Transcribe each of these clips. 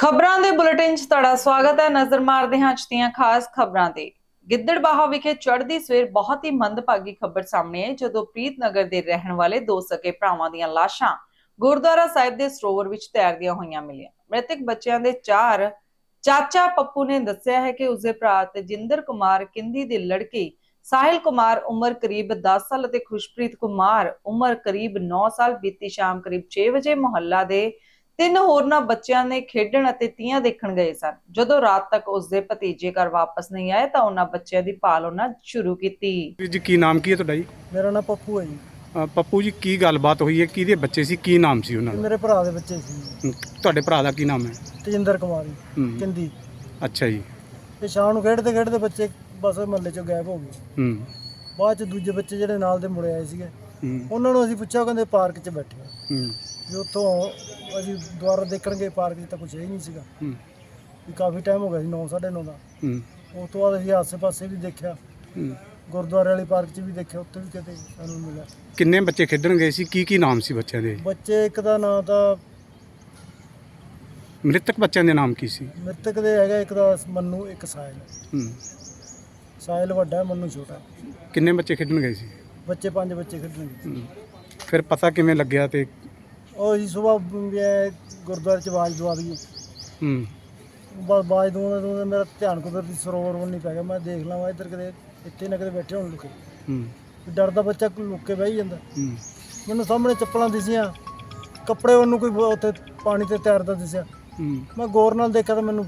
ਖਬਰਾਂ ਦੇ ਬੁਲੇਟਿਨ 'ਚ ਤੁਹਾਡਾ ਸਵਾਗਤ ਹੈ। ਨਜ਼ਰ ਮਾਰਦੇ ਹਾਂ ਅੱਜ ਦੀਆਂ ਖਾਸ ਖਬਰਾਂ ਤੇ ਗਿੱਦੜਬਾਹਾ ਵਿਖੇ ਚੜ੍ਹਦੀ ਸਵੇਰ ਬਹੁਤ ਹੀ ਮੰਦਭਾਗੀ ਖਬਰ ਸਾਹਮਣੇ ਆਈ, ਜਦੋਂ ਪ੍ਰੀਤਨਗਰ ਦੇ ਰਹਿਣ ਵਾਲੇ ਦੋ ਸਕੇ ਭਰਾਵਾਂ ਦੀਆਂ ਲਾਸ਼ਾਂ ਗੁਰਦੁਆਰਾ ਸਾਹਿਬ ਦੇ ਸਰੋਵਰ ਵਿੱਚ ਤੈਰਦੀਆਂ ਹੋਈਆਂ ਮਿਲੀਆਂ। ਮ੍ਰਿਤਕ ਬੱਚਿਆਂ ਦੇ ਚਾਰ ਚਾਚਾ ਪੱਪੂ ਨੇ ਦੱਸਿਆ ਹੈ ਕਿ ਉਸਦੇ ਭਰਾ ਤੇਜਿੰਦਰ ਕੁਮਾਰ ਕਿੰਦੀ ਦੀ ਲੜਕੀ ਸਾਹਿਲ ਕੁਮਾਰ ਉਮਰ ਕਰੀਬ 10 ਸਾਲ ਅਤੇ ਖੁਸ਼ਪ੍ਰੀਤ ਕੁਮਾਰ ਉਮਰ ਕਰੀਬ 9 ਸਾਲ ਬੀਤੀ ਸ਼ਾਮ ਕਰੀਬ 6 ਵਜੇ ਮੁਹੱਲਾ ਦੇ ਤਿੰਨ ਹੋਰਨਾਂ ਬੱਚਿਆਂ ਨੇ ਖੇਡਣ ਅਤੇ ਤੀਆਂ ਦੇਖਣ ਗਏ ਸਨ। ਜਦੋਂ ਰਾਤ ਤੱਕ ਉਸਦੇ ਭਤੀਜੇ ਘਰ ਵਾਪਸ ਨਹੀਂ ਆਏ ਤਾਂ ਉਹਨਾਂ ਬੱਚਿਆਂ ਦੀ ਭਾਲ ਉਹਨਾਂ ਸ਼ੁਰੂ ਕੀਤੀ। ਵੀਰ ਜੀ ਕੀ ਨਾਮ ਕੀ ਹੈ ਤੁਹਾਡਾ ਜੀ? ਮੇਰਾ ਨਾਮ ਪੱਪੂ ਹੈ ਜੀ। ਅ, ਪੱਪੂ ਜੀ ਕੀ ਗੱਲਬਾਤ ਹੋਈ ਹੈ? ਕਿਹਦੇ ਬੱਚੇ ਸੀ? ਕੀ ਨਾਮ ਸੀ ਉਹਨਾਂ ਇਹ ਦਾ? ਮੇਰੇ ਭਰਾ ਦੇ ਬੱਚੇ ਸੀ। ਹਮ, ਤੁਹਾਡੇ ਭਰਾ ਦਾ ਕੀ ਨਾਮ ਹੈ? ਤੇਜਿੰਦਰ ਕੁਮਾਰੀ ਹਮ, ਕਿੰਦੀ ਅੱਛਾ ਜੀ। ਤੇ ਸ਼ਾਮ ਨੂੰ ਖੇਡਦੇ ਖੇਡਦੇ ਬੱਚੇ ਬਸ ਮਹੱਲੇ ਚੋਂ ਗਾਇਬ ਹੋ ਗਏ। ਹੂੰ। ਬਾਅਦ ਚ ਦੂਜੇ ਬੱਚੇ ਜਿਹੜੇ ਨਾਲ ਦੇ ਮੁੜੇ ਆਏ ਸੀਗੇ ਹੂੰ। ਉਹਨਾਂ ਨੂੰ ਅਸੀਂ ਪੁੱਛਿਆ ਉਹ ਕਹਿੰਦੇ ਪਾਰਕ 'ਚ ਬੈਠੇ ਆ। ਹੂੰ। ਵੀ ਉੱਥੋਂ ਅਸੀਂ ਦੁਬਾਰਾ ਦੇਖਣ ਗਏ ਪਾਰਕ 'ਚ ਤਾਂ ਕੁਝ ਹੈ ਹੀ ਨਹੀਂ ਸੀਗਾ। ਹੂੰ, ਵੀ ਕਾਫੀ ਟਾਈਮ ਹੋ ਗਿਆ ਸੀ 9:30 ਦਾ। ਹੂੰ। ਉਸ ਤੋਂ ਬਾਅਦ ਅਸੀਂ ਆਸੇ-ਪਾਸੇ ਵੀ ਦੇਖਿਆ। ਹੂੰ। ਗੁਰਦੁਆਰੇ ਵਾਲੀ ਪਾਰਕ 'ਚ ਵੀ ਦੇਖਿਆ ਉੱਥੇ ਵੀ ਕਿਤੇ ਸਾਨੂੰ ਮਿਲਿਆ। ਕਿੰਨੇ ਬੱਚੇ ਖੇਡਣ ਗਏ ਸੀ? ਕੀ ਕੀ ਨਾਮ ਸੀ ਬੱਚਿਆਂ ਦੇ? ਬੱਚੇ ਇੱਕ ਦਾ ਨਾਂ ਤਾਂ ਮ੍ਰਿਤਕ ਬੱਚਿਆਂ ਦੇ ਨਾਮ ਕੀ ਸੀ? ਮ੍ਰਿਤਕ ਦੇ ਹੈਗਾ ਇੱਕ ਦਾ ਮੰਨੂ ਇੱਕ ਸਾਹਿਲ ਹੂੰ। ਸਾਹਿਲ ਵੱਡਾ ਹੈ, ਮੰਨੂ ਛੋਟਾ। ਹੈ। ਕਿੰਨੇ ਬੱਚੇ ਖੇਡਣ ਗਏ ਸੀ? ਬੱਚੇ ਪੰਜ ਬੱਚੇ ਖੇਡਣਗੇ ਹੂੰ। ਫਿਰ ਪਤਾ ਕਿਵੇਂ ਲੱਗਿਆ ਤੇ ਉਹ ਜੀ ਸਵੇਰ ਗੁਰਦੁਆਰੇ ਚ ਆਵਾਜ਼ ਦਵਾ ਦਈਏ। ਹੂੰ। ਬਸ ਆਵਾਜ਼ ਦਵਾਉਂਦੇ ਦਵਾਉਂਦੇ ਮੇਰਾ ਧਿਆਨ ਕੁਦਰਤੀ ਸਰੋਵਰ ਵੱਲ ਨਹੀਂ ਪੈ ਗਿਆ। ਮੈਂ ਦੇਖ ਲਵਾਂ ਇੱਧਰ ਕਿਤੇ ਇੱਥੇ ਨਾ ਕਿਤੇ ਬੈਠੇ ਹੋਣ ਲੁਕੇ। ਹੂੰ। ਡਰਦਾ ਬੱਚਾ ਕੋਈ ਲੁੱਕ ਕੇ ਬਹਿ ਜਾਂਦਾ। ਹੂੰ। ਮੈਨੂੰ ਸਾਹਮਣੇ ਚੱਪਲਾਂ ਦਿਸੀਆਂ। ਕੱਪੜੇ ਉਹਨੂੰ ਕੋਈ ਉੱਥੇ ਪਾਣੀ ਤੇ ਤੈਰਦਾ ਦਿਸਿਆ। ਹੂੰ। ਮੈਂ ਗੌਰ ਨਾਲ ਦੇਖਿਆ ਤਾਂ ਮੈਨੂੰ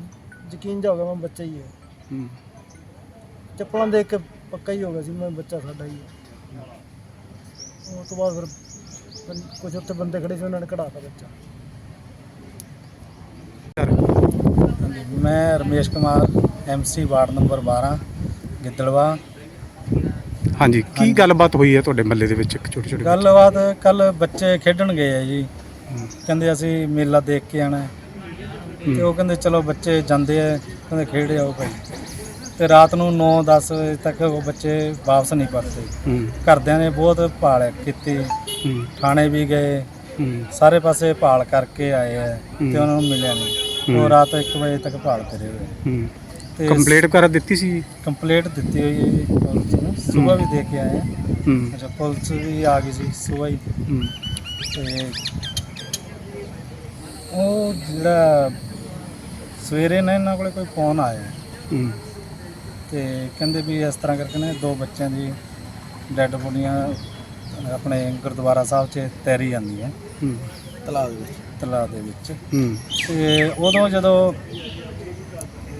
ਯਕੀਨ ਜਾ ਹੋ ਗਿਆ ਮੈਂ ਬੱਚਾ ਹੀ ਹੈ ਹੂੰ। ਚੱਪਲਾਂ ਦੇਖ ਕੇ ਪੱਕਾ ਹੀ ਹੋ ਗਿਆ ਸੀ ਮੈਂ ਬੱਚਾ ਸਾਡਾ ਹੀ ਹੈ ਉਸ ਤੋਂ ਬਾਅਦ ਫਿਰ ਕੁਝ ਉੱਥੇ ਬੰਦੇ ਖੜੇ ਸੀ ਉਹਨਾਂ ਨੇ ਕਢਾਤਾ ਬੱਚਾ। ਮੈਂ Ramesh Kumar MC ward number 12 ਗਿੱਦੜਵਾ। ਹਾਂਜੀ ਕੀ ਗੱਲਬਾਤ ਹੋਈ ਹੈ ਤੁਹਾਡੇ ਮੱਲੇ ਦੇ ਵਿੱਚ ਇੱਕ ਛੋਟੇ ਛੋਟੇ? ਗੱਲਬਾਤ ਕੱਲ ਬੱਚੇ ਖੇਡਣ ਗਏ ਆ ਜੀ। ਕਹਿੰਦੇ ਅਸੀਂ ਮੇਲਾ ਦੇਖ ਕੇ ਆਣਾ। ਤੇ ਉਹ ਕਹਿੰਦੇ ਚਲੋ ਬੱਚੇ ਜਾਂਦੇ ਆ ਕਹਿੰਦੇ ਖੇਡ ਆਓ ਭਾਈ। ਤੇ ਰਾਤ ਨੂੰ 9-10 ਵਜੇ ਤੱਕ ਉਹ ਬੱਚੇ ਵਾਪਸ ਨਹੀਂ ਪਰਤੇ। ਘਰਦਿਆਂ ਨੇ ਬਹੁਤ ਭਾਲ ਕੀਤੀ। ਥਾਣੇ ਵੀ ਗਏ। ਸਾਰੇ ਪਾਸੇ ਭਾਲ ਕਰਕੇ ਆਏ ਆ। ਤੇ ਉਹਨਾਂ ਨੂੰ ਮਿਲਿਆ ਨਹੀਂ। ਉਹ ਰਾਤ 1 ਵਜੇ ਤੱਕ ਭਾਲ ਕਰੇ ਹੋਏ ਤੇ ਕੰਪਲੀਟ ਕਰ ਦਿੱਤੀ ਸੀ? ਕੰਪਲੀਟ ਦਿੱਤੀ ਹੋਈ ਹੈ ਜੀ ਪੁਲਿਸ ਨੂੰ। ਸਵੇਰ ਵੀ ਦੇ ਕੇ ਆਏ ਆ। ਅੱਛਾ ਪੁਲਿਸ ਵੀ ਆ ਗਈ ਸੀ ਸਵੇਰ ਹੀ। ਤੇ ਉਹ ਜਿਹੜਾ ਸਵੇਰੇ ਨਾ ਇਹਨਾਂ ਕੋਲੇ ਕੋਈ ਫੋਨ ਆਇਆ। ਤੇ ਕਹਿੰਦੇ ਵੀ ਇਸ ਤਰ੍ਹਾਂ ਕਰਕੇ ਨਾ ਦੋ ਬੱਚਿਆਂ ਦੀ ਡੈੱਡ ਬੋਡੀਆਂ ਆਪਣੇ ਗੁਰਦੁਆਰਾ ਸਾਹਿਬ 'ਚ ਤੈਰੀ ਜਾਂਦੀਆਂ ਹੂੰ। ਤਲਾਬ ਦੇ ਵਿੱਚ। ਤਲਾਬ ਦੇ ਵਿੱਚ। ਹੂੰ। ਤੇ ਉਦੋਂ ਜਦੋਂ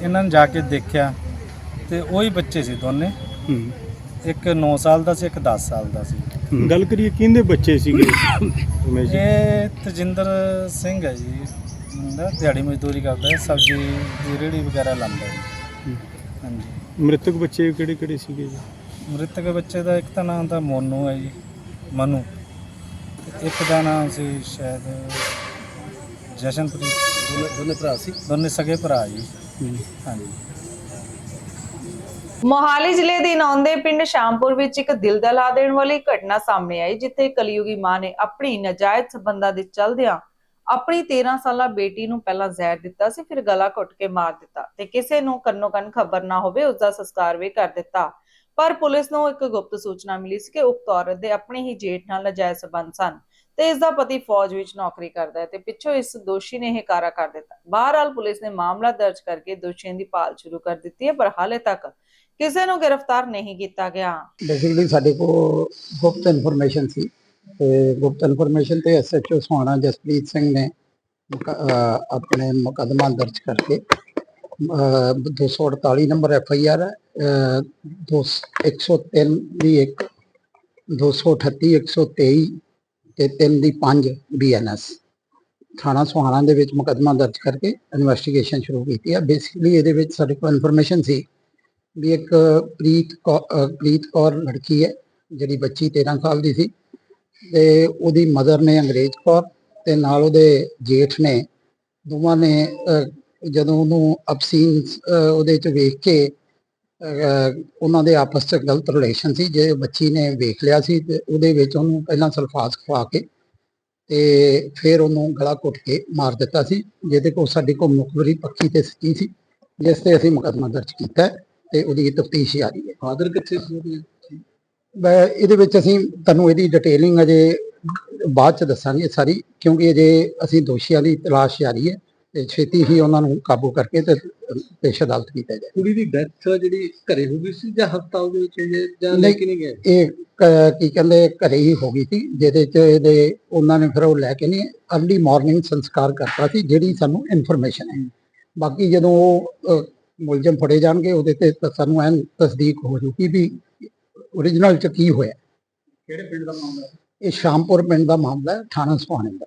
ਇਹਨਾਂ ਨੇ ਜਾ ਕੇ ਦੇਖਿਆ ਤੇ ਉਹੀ ਬੱਚੇ ਸੀ ਦੋਨੇ। ਹੂੰ। ਇੱਕ 9 ਸਾਲ ਦਾ ਸੀ ਇੱਕ 10 ਸਾਲ ਦਾ ਸੀ। ਗੱਲ ਕਰੀਏ ਕਿਹਦੇ ਬੱਚੇ ਸੀਗੇ? ਜੀ? ਇਹ ਤਜਿੰਦਰ ਸਿੰਘ ਹੈ ਜੀ। ਮੁੰਡਾ ਦਿਹਾੜੀ ਮਜ਼ਦੂਰੀ ਕਰਦਾ ਹੈ ਸਬਜ਼ੀ ਦੀ ਰੇਹੜੀ ਵਗੈਰਾ ਲਾਉਂਦਾ ਹੈ। ਹੂੰ। ਹਾਂਜੀ। ਮ੍ਰਿਤਕ ਬੱਚੇ ਕਿਹੜੇ ਕਿਹੜੇ ਸੀਗੇ ਜੀ? ਮ੍ਰਿਤਕ ਬੱਚੇ ਦਾ ਇੱਕ ਤਾਂ ਨਾਮ ਤਾਂ ਮੋਨੂ ਹੈ ਜੀ ਮਨੂ। ਤੇ ਇੱਕ ਦਾ ਨਾਮ ਸੀ ਸ਼ਾਇਦ ਜਸ਼ਨਪ੍ਰੀਤ। ਦੋਨੇ ਭਰਾ ਸੀ? ਦੋਨੇ ਸਗੇ ਭਰਾ ਜੀ। ਹਾਂਜੀ। ਮੋਹਾਲੀ ਜ਼ਿਲ੍ਹੇ ਦੇ ਨੌਂਦੇ ਪਿੰਡ ਸ਼ਾਮਪੁਰ ਵਿੱਚ ਇੱਕ ਦਿਲ ਦਹਿਲਾ ਦੇਣ ਵਾਲੀ ਘਟਨਾ ਸਾਹਮਣੇ ਆਈ ਜਿੱਥੇ ਕਲਯੁਗੀ ਮਾਂ ਨੇ ਆਪਣੀ ਨਾਜਾਇਜ਼ ਸਬੰਧਾਂ ਦੇ ਚਲਦਿਆਂ ਆਪਣੀ 13 ਸਾਲਾ ਬੇਟੀ ਨੂੰ ਪਹਿਲਾਂ ਜ਼ਹਿਰ ਦਿੱਤਾ ਸੀ, ਫਿਰ ਗਲਾ ਘੁੱਟ ਕੇ ਮਾਰ ਦਿੱਤਾ ਤੇ ਕਿਸੇ ਨੂੰ ਕੰਨੋ ਕੰਨ ਖਬਰ ਨਾ ਹੋਵੇ ਉਸ ਦਾ ਸੰਸਕਾਰ ਵੀ ਕਰ ਦਿੱਤਾ। ਪਰ ਪੁਲਿਸ ਨੂੰ ਇੱਕ ਗੁਪਤ ਸੂਚਨਾ ਮਿਲੀ ਸੀ ਕਿ ਉਕਤ ਔਰਤ ਦੇ ਆਪਣੇ ਹੀ ਜੇਠ ਨਾਲ ਨਾਜਾਇਜ਼ ਸਬੰਧ ਸਨ ਤੇ ਇਸ ਦਾ ਪਤੀ ਫੌਜ ਵਿੱਚ ਨੌਕਰੀ ਕਰਦਾ ਹੈ ਤੇ ਪਿੱਛੋਂ ਇਸ ਦੋਸ਼ੀ ਨੇ ਇਹ ਕਾਰਾ ਕਰ ਦਿੱਤਾ। ਬਹਰਹਾਲ ਪੁਲਿਸ ਨੇ ਮਾਮਲਾ ਦਰਜ ਕਰਕੇ ਦੋਸ਼ੀਆਂ ਦੀ ਭਾਲ ਸ਼ੁਰੂ ਕਰ ਦਿੱਤੀ ਹੈ, ਪਰ ਹਾਲੇ ਤੱਕ ਕਿਸੇ ਨੂੰ ਗ੍ਰਿਫਤਾਰ ਨਹੀਂ ਕੀਤਾ ਗਿਆ। ਬੇਸਿਕਲੀ ਸਾਡੇ ਕੋਲ ਗੁਪਤ ਇਨਫੋਰਮੇਸ਼ਨ ਸੀ। ਤੇ ਗੁਪਤ ਇਨਫੋਰਮੇਸ਼ਨ ਤੇ ਐਸਐਚਓ ਸੁਹਾਣਾ ਜਸਪ੍ਰੀਤ ਸਿੰਘ ਨੇ ਆਪਣੇ ਮੁਕੱਦਮਾ ਦਰਜ ਕਰਕੇ, ਅਹ 248 ਨੰਬਰ ਐਫ ਆਈ ਆਰ 103 ਦੀ ਇੱਕ 238 123 ਤੇ 3 ਦੀ 5 ਬੀਐਨਐਸ ਥਾਣਾ ਸੁਹਾਣਾ ਦੇ ਵਿੱਚ ਮੁਕੱਦਮਾ ਦਰਜ ਕਰਕੇ ਇਨਵੈਸਟੀਗੇਸ਼ਨ ਸ਼ੁਰੂ ਕੀਤੀ ਹੈ ਬੇਸਿਕਲੀ ਇਹਦੇ ਵਿੱਚ ਸਾਡੇ ਕੋਲ ਇਨਫੋਰਮੇਸ਼ਨ ਸੀ ਵੀ ਇੱਕ ਪ੍ਰੀਤ ਕੌ- ਪ੍ਰੀਤ ਕੌਰ ਲੜਕੀ ਹੈ, ਜਿਹੜੀ ਬੱਚੀ 13 ਸਾਲ ਦੀ ਸੀ। ਤੇ ਉਹਦੀ ਮਦਰ ਨੇ ਅੰਗਰੇਜ਼ ਕੌਰ ਤੇ ਨਾਲ ਉਹਦੇ ਜੇਠ ਨੇ, ਦੋਵਾਂ ਨੇ ਜਦੋਂ ਉਹਨੂੰ ਅਬਸੀਨ ਉਹਦੇ ਚ ਵੇਖ ਕੇ ਉਹਨਾਂ ਦੇ ਆਪਸ ਚ ਗਲਤ ਰਿਲੇਸ਼ਨ ਸੀ, ਜੇ ਬੱਚੀ ਨੇ ਵੇਖ ਲਿਆ ਸੀ ਤੇ ਉਹਦੇ ਵਿੱਚ ਉਹਨੂੰ ਪਹਿਲਾਂ ਸਲਫਾਸ ਖਵਾ ਕੇ ਤੇ ਫਿਰ ਉਹਨੂੰ ਗਲਾ ਘੁੱਟ ਕੇ ਮਾਰ ਦਿੱਤਾ ਸੀ, ਜਿਹਦੇ ਕੋਲ ਸਾਡੀ ਕੋਲ ਮੁਖਬਰੀ ਪੱਕੀ ਤੇ ਸੱਚੀ ਸੀ, ਜਿਸ ਤੇ ਅਸੀਂ ਮੁਕੱਦਮਾ ਦਰਜ ਕੀਤਾ ਤੇ ਉਹਦੀ ਤਫਤੀਸ਼ ਜਾਰੀ ਹੈ। ਫਾਦਰ ਕਿੱਥੇ ਸੀ ਇਹਦੇ ਵਿੱਚ ਅਸੀਂ ਤੁਹਾਨੂੰ ਇਹਦੀ ਡਿਟੇਲਿੰਗ ਅਜੇ ਬਾਅਦ ਚ ਦੱਸਾਂਗੇ ਸਾਰੀ ਕਿਉਂਕਿ ਅਜੇ ਅਸੀਂ ਦੋਸ਼ੀਆਂ ਦੀ ਤਲਾਸ਼ ਜਾਰੀ ਹੈ ਤੇ ਛੇਤੀ ਹੀ ਉਹਨਾਂ ਨੂੰ ਕਾਬੂ ਕਰਕੇ ਤੇ ਪੇਸ਼ ਅਦਾਲਤ ਕੀਤਾ ਜਾਏ। ਕੁੜੀ ਦੀ ਡੈਥ ਜਿਹੜੀ ਘਰੇ ਹੋ ਗਈ ਸੀ ਜਾਂ ਹਸਪਤਾਲ ਦੇ ਵਿੱਚ ਹੋਈ ਹੈ ਜਾਂ ਲੈ ਕੇ ਨਹੀਂ ਗਏ? ਇਹ ਕ- ਕਹਿੰਦੇ ਘਰੇ ਹੀ ਹੋ ਗਈ ਸੀ ਜਿਹਦੇ ਚ ਇਹਦੇ ਉਹਨਾਂ ਨੇ ਫਿਰ ਉਹ ਲੈ ਕੇ ਨਹੀਂ ਅਰਲੀ ਮਾਰਨਿੰਗ ਸੰਸਕਾਰ ਕਰਤਾ ਸੀ ਜਿਹੜੀ ਸਾਨੂੰ ਇਨਫੋਰਮੇਸ਼ਨ ਹੈ। ਬਾਕੀ ਜਦੋਂ ਉਹ ਮੁਲਜ਼ਮ ਫੜੇ ਜਾਣਗੇ ਉਹਦੇ ਤਾਂ ਸਾਨੂੰ ਐਨ ਤਸਦੀਕ ਹੋ ਜੂਗੀ ਵੀ ਓਰੀਜਨਲ ਚ ਕੀ ਹੋਇਆ? ਕਿਹੜੇ ਪਿੰਡ ਦਾ ਮਾਮਲਾ ਹੈ? ਇਹ ਸ਼ਾਮਪੁਰ ਪਿੰਡ ਦਾ ਮਾਮਲਾ ਹੈ ਥਾਣਾ ਸੁਹਾਣੇ ਦਾ।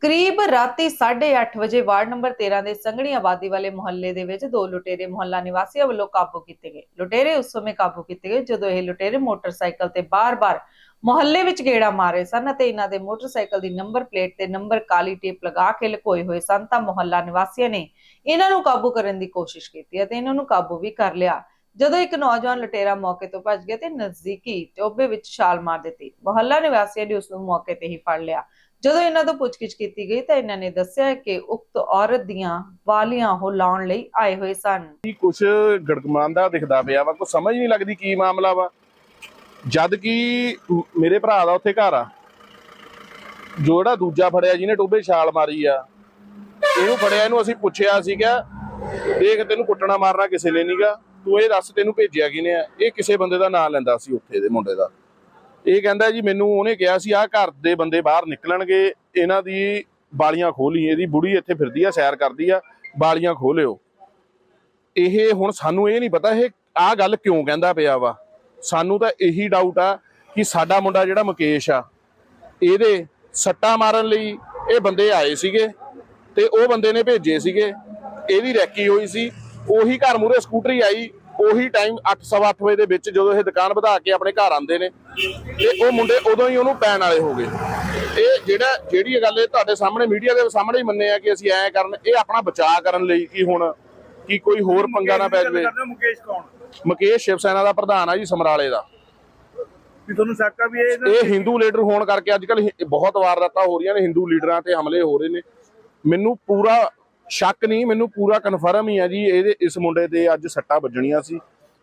ਕਰੀਬ ਰਾਤੀ 8:30 ਵਜੇ ਵਾਰਡ ਨੰਬਰ 13 ਦੇ ਸੰਘਣੀ ਆਬਾਦੀ ਵਾਲੇ ਮੁਹੱਲੇ ਦੇ ਵਿੱਚ ਦੋ ਲੁਟੇਰੇ ਮੁਹੱਲਾ ਨਿਵਾਸੀਆਂ ਵੱਲੋਂ ਕਾਬੂ ਕੀਤੇ ਗਏ। ਲੁਟੇਰੇ ਉਸ ਸਮੇਂ ਕਾਬੂ ਕੀਤੇ ਗਏ ਜਦੋਂ ਇਹ ਲੁਟੇਰੇ ਮੋਟਰਸਾਈਕਲ ਤੇ ਬਾਰ-ਬਾਰ ਮੁਹੱਲੇ ਵਿੱਚ ਗੇੜਾ ਮਾਰੇ ਸਨ ਅਤੇ ਇਹਨਾਂ ਦੇ ਮੋਟਰਸਾਈਕਲ ਦੀ ਨੰਬਰ ਪਲੇਟ ਤੇ ਨੰਬਰ ਕਾਲੀ ਟੇਪ ਲਗਾ ਕੇ ਲੁਕੋਏ ਹੋਏ ਸਨ ਤਾਂ ਮੁਹੱਲਾ ਨਿਵਾਸੀਆਂ ਨੇ ਇਹਨਾਂ ਨੂੰ ਕਾਬੂ ਕਰਨ ਦੀ ਕੋਸ਼ਿਸ਼ ਕੀਤੀ ਅਤੇ ਇਹਨਾਂ ਨੂੰ ਕਾਬੂ ਵੀ ਕਰ ਲਿਆ। ਜਦੋਂ ਇੱਕ ਨੌਜਵਾਨ ਲਟੇਰਾ ਮੌਕੇ ਤੋਂ ਭੱਜ ਗਿਆ ਤੇ ਨਜ਼ਦੀਕੀ ਟੋਬੇ ਵਿੱਚ ਛਾਲ ਮਾਰ ਦਿੱਤੀ। ਮੁਹੱਲਾ ਨਿਵਾਸੀਆਂ ਨੇ ਉਸ ਨੂੰ ਮੌਕੇ ਤੇ ਹੀ ਫੜ ਲਿਆ। ਜਦੋਂ ਇਹਨਾਂ ਤੋਂ ਪੁੱਛਗਿੱਛ ਕੀਤੀ ਗਈ ਤਾਂ ਇਹਨਾਂ ਨੇ ਦੱਸਿਆ ਕਿ ਉਕਤ ਔਰਤ ਦੀਆਂ ਵਾਲੀਆਂ ਉਹ ਲਾਉਣ ਲਈ ਆਏ ਹੋਏ ਸਨ। ਕੁਝ ਗੜਗਮਾਂਦਾ ਦਿਖਦਾ ਪਿਆ ਵਾ? ਕੋਈ ਸਮਝ ਨਹੀਂ ਲੱਗਦੀ ਕੀ ਮਾਮਲਾ ਵਾ। ਜਦ ਕਿ ਮੇਰੇ ਭਰਾ ਦਾ ਉੱਥੇ ਘਰ ਆ। ਜੋ ਜਿਹੜਾ ਦੂਜਾ ਫੜਿਆ, ਜਿਹਨੇ ਟੋਬੇ ਛਾਲ ਮਾਰੀ ਆ, ਇਹਨੂੰ ਫੜਿਆ, ਇਹਨੂੰ ਅਸੀਂ ਪੁੱਛਿਆ ਸੀਗਾ, ਦੇਖ ਤੈਨੂੰ ਕੁੱਟਣਾ ਮਾਰਨਾ ਕਿਸੇ ਨੇ ਨਹੀਂਗਾ ਤੂੰ ਇਹ ਦੱਸ ਤੈਨੂੰ ਭੇਜਿਆ ਕਿਨੇ ਆ? ਇਹ ਕਿਸੇ ਬੰਦੇ ਦਾ ਨਾਂ ਲੈਂਦਾ ਸੀ ਉੱਥੇ ਦੇ ਮੁੰਡੇ ਦਾ। ਇਹ ਕਹਿੰਦਾ ਜੀ, ਮੈਨੂੰ ਉਹਨੇ ਕਿਹਾ ਸੀ, ਆਹ ਘਰ ਦੇ ਬੰਦੇ ਬਾਹਰ ਨਿਕਲਣਗੇ, ਇਹਨਾਂ ਦੀ ਬਾਲੀਆਂ ਖੋਲੀ, ਇਹਦੀ ਬੁੜੀ ਇੱਥੇ ਫਿਰਦੀ ਆ, ਸੈਰ ਕਰਦੀ ਆ, ਬਾਲੀਆਂ ਖੋਲਿਓ। ਇਹ ਹੁਣ ਸਾਨੂੰ ਇਹ ਨਹੀਂ ਪਤਾ, ਇਹ ਆਹ ਗੱਲ ਕਿਉਂ ਕਹਿੰਦਾ ਪਿਆ ਵਾ? ਸਾਨੂੰ ਤਾਂ ਇਹੀ ਡਾਊਟ ਆ ਕਿ ਸਾਡਾ ਮੁੰਡਾ ਜਿਹੜਾ ਮੁਕੇਸ਼ ਆ, ਇਹਦੇ ਸੱਟਾ ਮਾਰਨ ਲਈ ਇਹ ਬੰਦੇ ਆਏ ਸੀਗੇ ਤੇ ਉਹ ਬੰਦੇ ਨੇ ਭੇਜੇ ਸੀਗੇ। ਇਹਦੀ ਰੈਕੀ ਹੋਈ ਸੀ ਉਹੀ ਘਰ ਮੂਰੇ ਸਕੂਟਰੀ ਆਈ ਉਹੀ ਟਾਈਮ 8:30 ਵਜੇ ਦੇ ਵਿੱਚ ਜਦੋਂ ਇਹ ਦੁਕਾਨ ਵਧਾ ਕੇ ਆਪਣੇ ਘਰ ਆਉਂਦੇ ਨੇ ਤੇ ਉਹ ਮੁੰਡੇ ਉਦੋਂ ਹੀ ਉਹਨੂੰ ਪੈਣ ਵਾਲੇ ਹੋ ਗਏ। ਇਹ ਜਿਹੜਾ ਜਿਹੜੀ ਗੱਲ ਇਹ ਤੁਹਾਡੇ ਸਾਹਮਣੇ ਮੀਡੀਆ ਦੇ ਸਾਹਮਣੇ ਹੀ ਮੰਨੇ ਆ ਕਿ ਅਸੀਂ ਐਂ ਕਰਨ ਇਹ ਆਪਣਾ ਬਚਾਅ ਕਰਨ ਲਈ ਕਿ ਹੁਣ ਕਿ ਕੋਈ ਹੋਰ ਪੰਗਾ ਨਾ ਪੈ ਜਾਵੇ। ਮੁਕੇਸ਼ ਕੌਣ? ਮੁਕੇਸ਼ ਸ਼ਿਵ ਸੈਨਾ ਦਾ ਪ੍ਰਧਾਨ ਆ ਜੀ ਸਮਰਾਲੇ ਦਾ। ਵੀ ਤੁਹਾਨੂੰ ਸ਼ੱਕ ਆ ਵੀ ਇਹ ਇਹ ਹਿੰਦੂ ਲੀਡਰ ਹੋਣ ਕਰਕੇ ਅੱਜ ਕੱਲ ਬਹੁਤ ਵਾਰਦਾਤਾਂ ਹੋ ਰਹੀਆਂ ਨੇ ਹਿੰਦੂ ਲੀਡਰਾਂ ਤੇ ਹਮਲੇ ਹੋ ਰਹੇ ਨੇ। ਮੈਨੂੰ ਪੂਰਾ ਸ਼ੱਕ ਨਹੀਂ ਮੈਨੂੰ ਪੂਰਾ ਕਨਫਰਮ ਹੀ ਆ ਜੀ ਇਹਦੇ ਇਸ ਮੁੰਡੇ ਤੇ ਅੱਜ ਸੱਟਾਂ ਵੱਜਣੀਆਂ ਸੀ।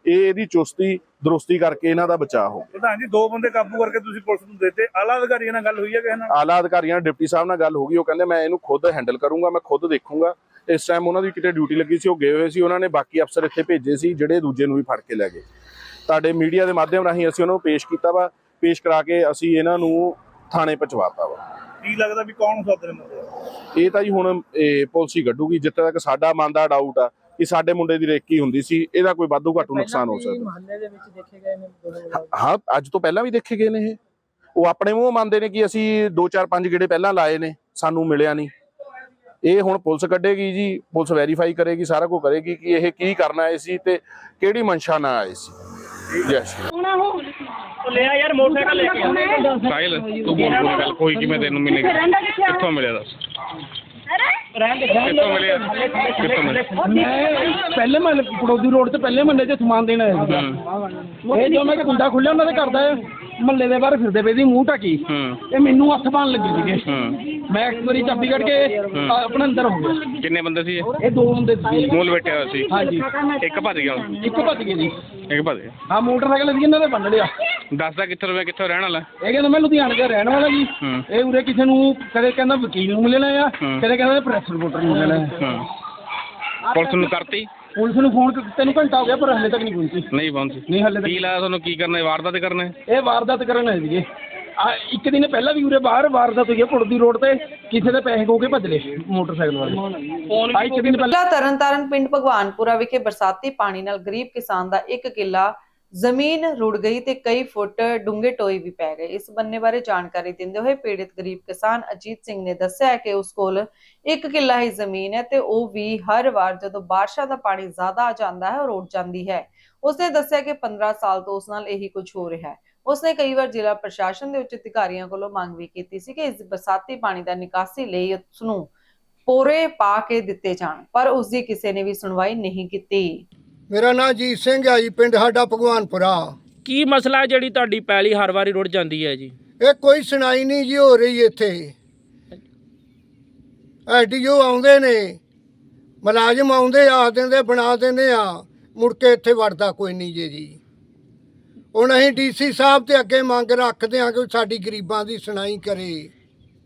ਇਹ ਇਹਦੀ ਚੁਸਤੀ ਦਰੁਸਤੀ ਕਰਕੇ ਇਹਨਾਂ ਦਾ ਬਚਾਅ ਹੋ ਪ੍ਰਧਾਨ ਜੀ ਦੋ ਬੰਦੇ ਕਾਬੂ ਕਰਕੇ ਤੁਸੀਂ ਪੁਲਿਸ ਨੂੰ ਦਿੱਤੇ। ਆਲਾ ਅਧਿਕਾਰੀਆਂ ਨਾਲ ਗੱਲ ਹੋਈ ਹੈ ਕਿਸੇ ਨਾਲ? ਆਲਾ ਅਧਿਕਾਰੀਆਂ ਨਾਲ ਡਿਪਟੀ ਸਾਹਿਬ ਨਾਲ ਗੱਲ ਹੋ ਗਈ। ਉਹ ਕਹਿੰਦੇ ਮੈਂ ਇਹਨੂੰ ਖੁਦ ਹੈਂਡਲ ਕਰੂੰਗਾ ਮੈਂ ਖੁਦ ਦੇਖੂੰਗਾ। ਇਸ ਟਾਈਮ ਉਹਨਾਂ ਦੀ ਕਿਤੇ ਡਿਊਟੀ ਲੱਗੀ ਸੀ ਉਹ ਗਏ ਹੋਏ ਸੀ। ਉਹਨਾਂ ਨੇ ਬਾਕੀ ਅਫਸਰ ਇੱਥੇ ਭੇਜੇ ਸੀ ਜਿਹੜੇ ਦੂਜੇ ਨੂੰ ਵੀ ਫੜ ਕੇ ਲੈ ਗਏ। ਤੁਹਾਡੇ ਮੀਡੀਆ ਦੇ ਮਾਧਿਅਮ ਰਾਹੀਂ ਅਸੀਂ ਉਹਨਾਂ ਨੂੰ ਪੇਸ਼ ਕੀਤਾ ਵਾ। ਪੇਸ਼ ਕਰਾ ਕੇ ਅਸੀਂ ਇਹਨਾਂ ਨੂੰ ਥਾਣੇ ਪਹੁੰਚਵਾਤਾ ਵਾ। ਕੀ ਲੱਗਦਾ ਵੀ ਕੌਣ ਸੱਦ ਰਹੇ ਮੁੰਡੇ ਇਹ ਤਾਂ ਜੀ ਹੁਣ ਇਹ ਪੁਲਿਸ ਹੀ ਕੱਢੂਗੀ ਜਿੱਥੇ ਤੱਕ ਸਾਡਾ ਮਨ ਦਾ ਡਾਊਟ ਆ ਕਿ ਸਾਡੇ ਮੁੰਡੇ ਦੀ ਰੇਕੀ ਹੁੰਦੀ ਸੀ ਇਹਦਾ ਕੋਈ ਵਾਧੂ ਘਾਟੂ ਨੁਕਸਾਨ ਹੋ ਸਕਦਾ। ਮਹੱਲੇ ਦੇ ਵਿੱਚ ਦੇਖੇ ਗਏ ਨੇ ਦੋਨੋਂ ਲੋਕ। ਹਾਂ ਅੱਜ ਤੋਂ ਪਹਿਲਾਂ ਵੀ ਦੇਖੇ ਗਏ ਨੇ ਇਹ। ਉਹ ਆਪਣੇ ਮੂੰਹ ਮੰਨਦੇ ਨੇ ਕਿ ਅਸੀਂ 2 4 5 ਗੇੜੇ ਪਹਿਲਾਂ ਲਾਏ ਨੇ ਸਾਨੂੰ ਮਿਲਿਆ ਨਹੀਂ। ਇਹ ਹੁਣ ਪੁਲਿਸ ਕੱਢੇਗੀ ਜੀ ਪੁਲਿਸ ਵੈਰੀਫਾਈ ਕਰੇਗੀ ਸਾਰਾ ਕੁਝ ਕਰੇਗੀ ਕਿ ਇਹ ਕੀ ਕਰਨ ਆਏ ਸੀ ਤੇ ਕਿਹੜੀ ਮਨਸ਼ਾ ਨਾਲ ਆਏ ਸੀ। ਜੈਸ਼ ਲਿਆ ਯਾਰ ਮੋਟਰਸਾਈਕਲ ਲੈ ਕੇ ਸਾਹਿਲ ਤੂੰ ਬੋਲ ਕੋਈ ਗੱਲ ਕੋਈ ਕਿਵੇਂ ਤੈਨੂੰ ਮਿਲੇਗਾ? ਕਿੱਥੋਂ ਮਿਲਿਆ ਦੱਸ? ਕਿੱਥੋਂ ਮਿਲਿਆ? ਕਿੱਥੋਂ ਮਿਲਿਆ? ਪਹਿਲੇ ਮਹੱਲੇ ਪੜੋਦੀ ਰੋਡ ਤੇ ਪਹਿਲੇ ਮਹੱਲੇ 'ਚ ਸਮਾਨ ਦੇਣ ਆਇਆ ਸੀ ਇਹ ਜੋ ਮੈਂ ਕਿ ਕੁੰਡਾ ਖੁੱਲਿਆ ਉਹਨਾਂ ਦੇ ਘਰ ਦਾ ਮਹੱਲੇ ਦੇ ਬਾਹਰ ਫਿਰਦੇ ਪਏ ਸੀ ਮੂੰਹ ਹੂੰ। ਇਹ ਮੈਨੂੰ ਹੱਥ ਪਾਣ ਲੱਗੇ ਸੀਗੇ। ਮੈਂ ਇੱਕ ਵਾਰੀ ਚਾਬੀ ਕੱਢ ਕੇ ਆਪਣੇ ਅੰਦਰ ਹੋ ਗਿਆ। ਕਿੰਨੇ ਬੰਦੇ ਸੀ ਇਹ? ਇਹ ਦੋ ਬੰਦੇ ਸੀ। ਮੂਲ ਬੈਠਿਆ ਹੋਇਆ ਸੀ। ਹਾਂਜੀ। ਇੱਕ ਭੱਜ ਗਿਆ। ਇੱਕ ਭੱਜ ਗਏ ਜੀ। ਇੱਕ ਭੱਜ ਗਿਆ। ਹਾਂ ਮੋਟਰਸਾਈਕਲ ਸੀ ਇਹਨਾਂ ਦੇ ਬੰਨ ਲਿਆ। ਦੱਸਦਾ ਕਿੱਥੋਂ ਰੁਪਏ ਕਿੱਥੋਂ ਰਹਿਣ ਵਾਲਾ? ਇਹ ਕਹਿੰਦਾ ਮੈਂ ਲੁਧਿਆਣੇ ਦਾ ਰਹਿਣ ਵਾਲਾ ਜੀ। ਇਹ ਉਰੇ ਕਿਸੇ ਨੂੰ ਕਦੇ ਕਹਿੰਦਾ ਵਕੀਲ ਨੂੰ ਮਿਲਣਾ ਆ। ਕਦੇ ਕਹਿੰਦਾ ਪ੍ਰੈਸ ਰਿਪੋਰਟਰ ਨੂੰ। ਮਿਲਣਾ ਹੂੰ। ਪੁਲਿਸ ਨੂੰ ਕਰਤੀ? ਪੁਲਿਸ ਨੂੰ ਫੋਨ ਕੀਤੇ ਨੂੰ ਘੰਟਾ ਹੋ ਗਿਆ ਪਰ ਹਲੇ ਤੱਕ ਨਹੀਂ ਪਹੁੰਚੀ। ਨਹੀਂ ਪਹੁੰਚੀ। ਨਹੀਂ ਹਲੇ ਕੀ ਤੱਕ ਲਾਇਆ ਤੁਹਾਨੂੰ? ਕੀ ਕਰਨਾ ਹੈ? ਵਾਰਦਾਤ ਕਰਨਾ ਹੈ? ਇਹ ਵਾਰਦਾਤ ਕਰਨ ਆਏ ਸੀਗੇ। ਆ ਇੱਕ ਦਿਨ ਪਹਿਲਾਂ ਵੀ ਉਰੇ ਬਾਹਰ ਵਾਰਦਾਤ ਹੋਈ ਹੈ ਪੁੜਦੀ ਰੋਡ ਤੇ। ਕਿਸੇ ਦੇ ਪੈਸੇ ਖੋ ਕੇ ਭੱਜ ਲਏ ਮੋਟਰਸਾਈਕਲ ਵਾਲੇ। ਆ ਇੱਕ ਦਿਨ ਪਹਿਲਾਂ ਜ਼ਿਲ੍ਹਾ ਤਰਨਤਾਰਨ ਪਿੰਡ ਭਗਵਾਨਪੁਰਾ ਵਿਖੇ ਬਰਸਾਤੀ ਪਾਣੀ ਨਾਲ ਗਰੀਬ ਕਿਸਾਨ ਦਾ ਇੱਕ ਕਿੱਲਾ ਜ਼ਮੀਨ ਰੁੜ ਗਈ ਤੇ ਕਈ ਫੁੱਟ ਡੂੰਘੇ ਟੋਏ ਵੀ ਪੈ ਗਏ। ਇਸ ਬੰਨੇ ਬਾਰੇ ਜਾਣਕਾਰੀ ਦਿੰਦੇ ਹੋਏ ਪੀੜਿਤ ਗਰੀਬ ਕਿਸਾਨ ਅਜੀਤ ਸਿੰਘ ਨੇ ਦੱਸਿਆ ਕਿ ਉਸ ਕੋਲ ਇੱਕ ਕਿੱਲਾ ਹੀ ਜ਼ਮੀਨ ਹੈ ਤੇ ਉਹ ਵੀ ਹਰ ਵਾਰ ਜਦੋਂ ਬਾਰਿਸ਼ਾਂ ਦਾ ਪਾਣੀ ਜ਼ਿਆਦਾ ਆ ਜਾਂਦਾ ਹੈ, ਉਹ ਰੁੜ ਜਾਂਦੀ ਹੈ। ਉਸਨੇ ਦੱਸਿਆ ਕਿ 15 ਸਾਲ ਤੋਂ ਉਸ ਨਾਲ ਇਹੀ ਕੁਝ ਹੋ ਰਿਹਾ ਹੈ। ਉਸਨੇ ਕਈ ਵਾਰ ਜ਼ਿਲ੍ਹਾ ਪ੍ਰਸ਼ਾਸਨ ਦੇ ਉੱਚ ਅਧਿਕਾਰੀਆਂ ਕੋਲੋਂ ਮੰਗ ਵੀ ਕੀਤੀ ਸੀ ਕਿ ਇਸ ਬਰਸਾਤੀ ਪਾਣੀ ਦਾ ਨਿਕਾਸੀ ਲਈ ਉਸ ਨੂੰ ਪੋਰੇ ਪਾ ਕੇ ਦਿੱਤੇ ਜਾਣ, ਪਰ ਉਸ ਦੀ ਕਿਸੇ ਨੇ ਵੀ ਸੁਣਵਾਈ ਨਹੀਂ ਕੀਤੀ। ਮੇਰਾ ਨਾਮ ਜੀਤ ਸਿੰਘ ਹੈ ਜੀ ਪਿੰਡ ਸਾਡਾ ਭਗਵਾਨਪੁਰਾ। ਕੀ ਮਸਲਾ ਜਿਹੜੀ ਤੁਹਾਡੀ ਪੈਲੀ ਹਰ ਵਾਰੀ ਰੁੜ ਜਾਂਦੀ ਹੈ ਜੀ? ਇਹ ਕੋਈ ਸੁਣਾਈ ਨਹੀਂ ਜੀ ਹੋ ਰਹੀ ਇੱਥੇ। ਐਡੀਓ ਆਉਂਦੇ ਨੇ ਮੁਲਾਜ਼ਮ ਆਉਂਦੇ ਆ ਦਿੰਦੇ ਬਣਾ ਦਿੰਦੇ ਆ ਮੁੜ ਕੇ ਇੱਥੇ ਵੜਦਾ ਕੋਈ ਨਹੀਂ ਜੀ ਜੀ। ਹੁਣ ਅਸੀਂ ਡੀਸੀ ਸਾਹਿਬ ਤੇ ਅੱਗੇ ਮੰਗ ਰੱਖਦੇ ਆ ਕਿ ਸਾਡੀ ਗਰੀਬਾਂ ਦੀ ਸੁਣਾਈ ਕਰੇ।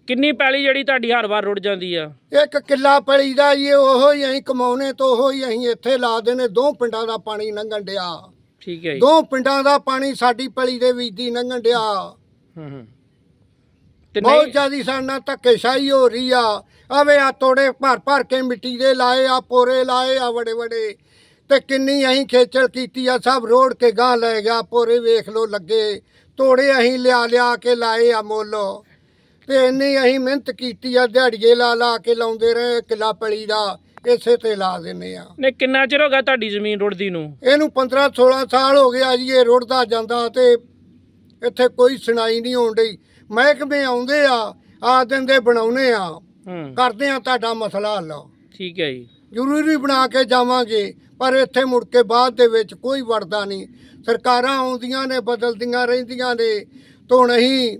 ਕਿੰਨੀ ਪੈਲੀ ਜਿਹੜੀ ਤੁਹਾਡੀ ਹਰ ਵਾਰ ਰੁੜ ਜਾਂਦੀ ਆ? ਇੱਕ ਕਿੱਲਾ ਪਲੀ ਦਾ ਜੀ ਉਹੋ ਹੀ ਅਸੀਂ ਕਮਾਉਨੇ ਤੋਂ ਉਹੋ ਹੀ ਅਸੀਂ ਇੱਥੇ ਲਾ ਦੇਣੇ ਦੋ ਪਿੰਡਾਂ ਦਾ ਪਾਣੀ ਲੰਘਣ ਡਿਆ। ਠੀਕ ਹੈ ਜੀ। ਦੋ ਪਿੰਡਾਂ ਦਾ ਪਾਣੀ ਸਾਡੀ ਪਲੀ ਦੇ ਵਿੱਚ ਦੀ ਲੰਘਣ ਡਿਆ। ਹੂੰ ਹੂੰ। ਤੇ ਬਹੁਤ ਜ਼ਿਆਦੀ ਸਾਡੇ ਧੱਕੇਸ਼ਾਹੀ ਹੋ ਰਹੀ ਆ। ਆਵੇ ਆ ਤੋੜੇ ਭਰ ਭਰ ਕੇ ਮਿੱਟੀ ਦੇ ਲਾਏ ਆ ਪੋਰੇ ਲਾਏ ਆ ਵੜੇ ਵੜੇ ਤੇ ਕਿੰਨੀ ਅਸੀਂ ਖੇਚਲ ਕੀਤੀ ਆ ਸਭ ਰੋੜ ਕੇ ਗਾਂ ਲੈ ਗਿਆ ਪੋਰੇ ਵੇਖ ਲੋ ਲੱਗੇ। ਤੋੜੇ ਅਸੀਂ ਲਿਆ ਲਿਆ ਕੇ ਲਾਏ ਆ ਮੁੱਲ। ਤੇ ਇੰਨੀ ਅਸੀਂ ਮਿਹਨਤ ਕੀਤੀ ਆ ਦਿਹਾੜੀਏ ਲਾ ਲਾ ਕੇ ਲਾਉਂਦੇ ਰਹੇ ਕਿੱਲਾ ਪਲੀ ਦਾ ਇਸੇ ਤੇ ਲਾ ਦਿੰਨੇ ਆ। ਨਹੀਂ ਕਿੰਨਾ ਚਿਰ ਹੋ ਗਿਆ ਤੁਹਾਡੀ ਜ਼ਮੀਨ ਰੁੜਦੀ ਨੂੰ? ਇਹਨੂੰ 15 16 ਸਾਲ ਹੋ ਗਿਆ ਜੀ ਇਹ ਰੁੜਦਾ ਜਾਂਦਾ ਤੇ ਇੱਥੇ ਕੋਈ ਸੁਣਾਈ ਨਹੀਂ ਹੋਣ ਡਈ। ਮਹਿਕਮੇ ਆਉਂਦੇ ਆ ਆ ਦਿਨ ਦੇ ਬਣਾਉਨੇ ਆ। ਹੂੰ। ਕਰਦੇ ਆ ਤੁਹਾਡਾ ਮਸਲਾ ਹੱਲ। ਠੀਕ ਹੈ ਜੀ। ਜ਼ਰੂਰੀ ਬਣਾ ਕੇ ਜਾਵਾਂਗੇ ਪਰ ਇੱਥੇ ਮੁੜ ਕੇ ਬਾਅਦ ਦੇ ਵਿੱਚ ਕੋਈ ਵੜਦਾ ਨਹੀਂ। ਸਰਕਾਰਾਂ ਆਉਂਦੀਆਂ ਨੇ ਬਦਲਦੀਆਂ ਰਹਿੰਦੀਆਂ ਨੇ ਤੋਂ ਨਹੀਂ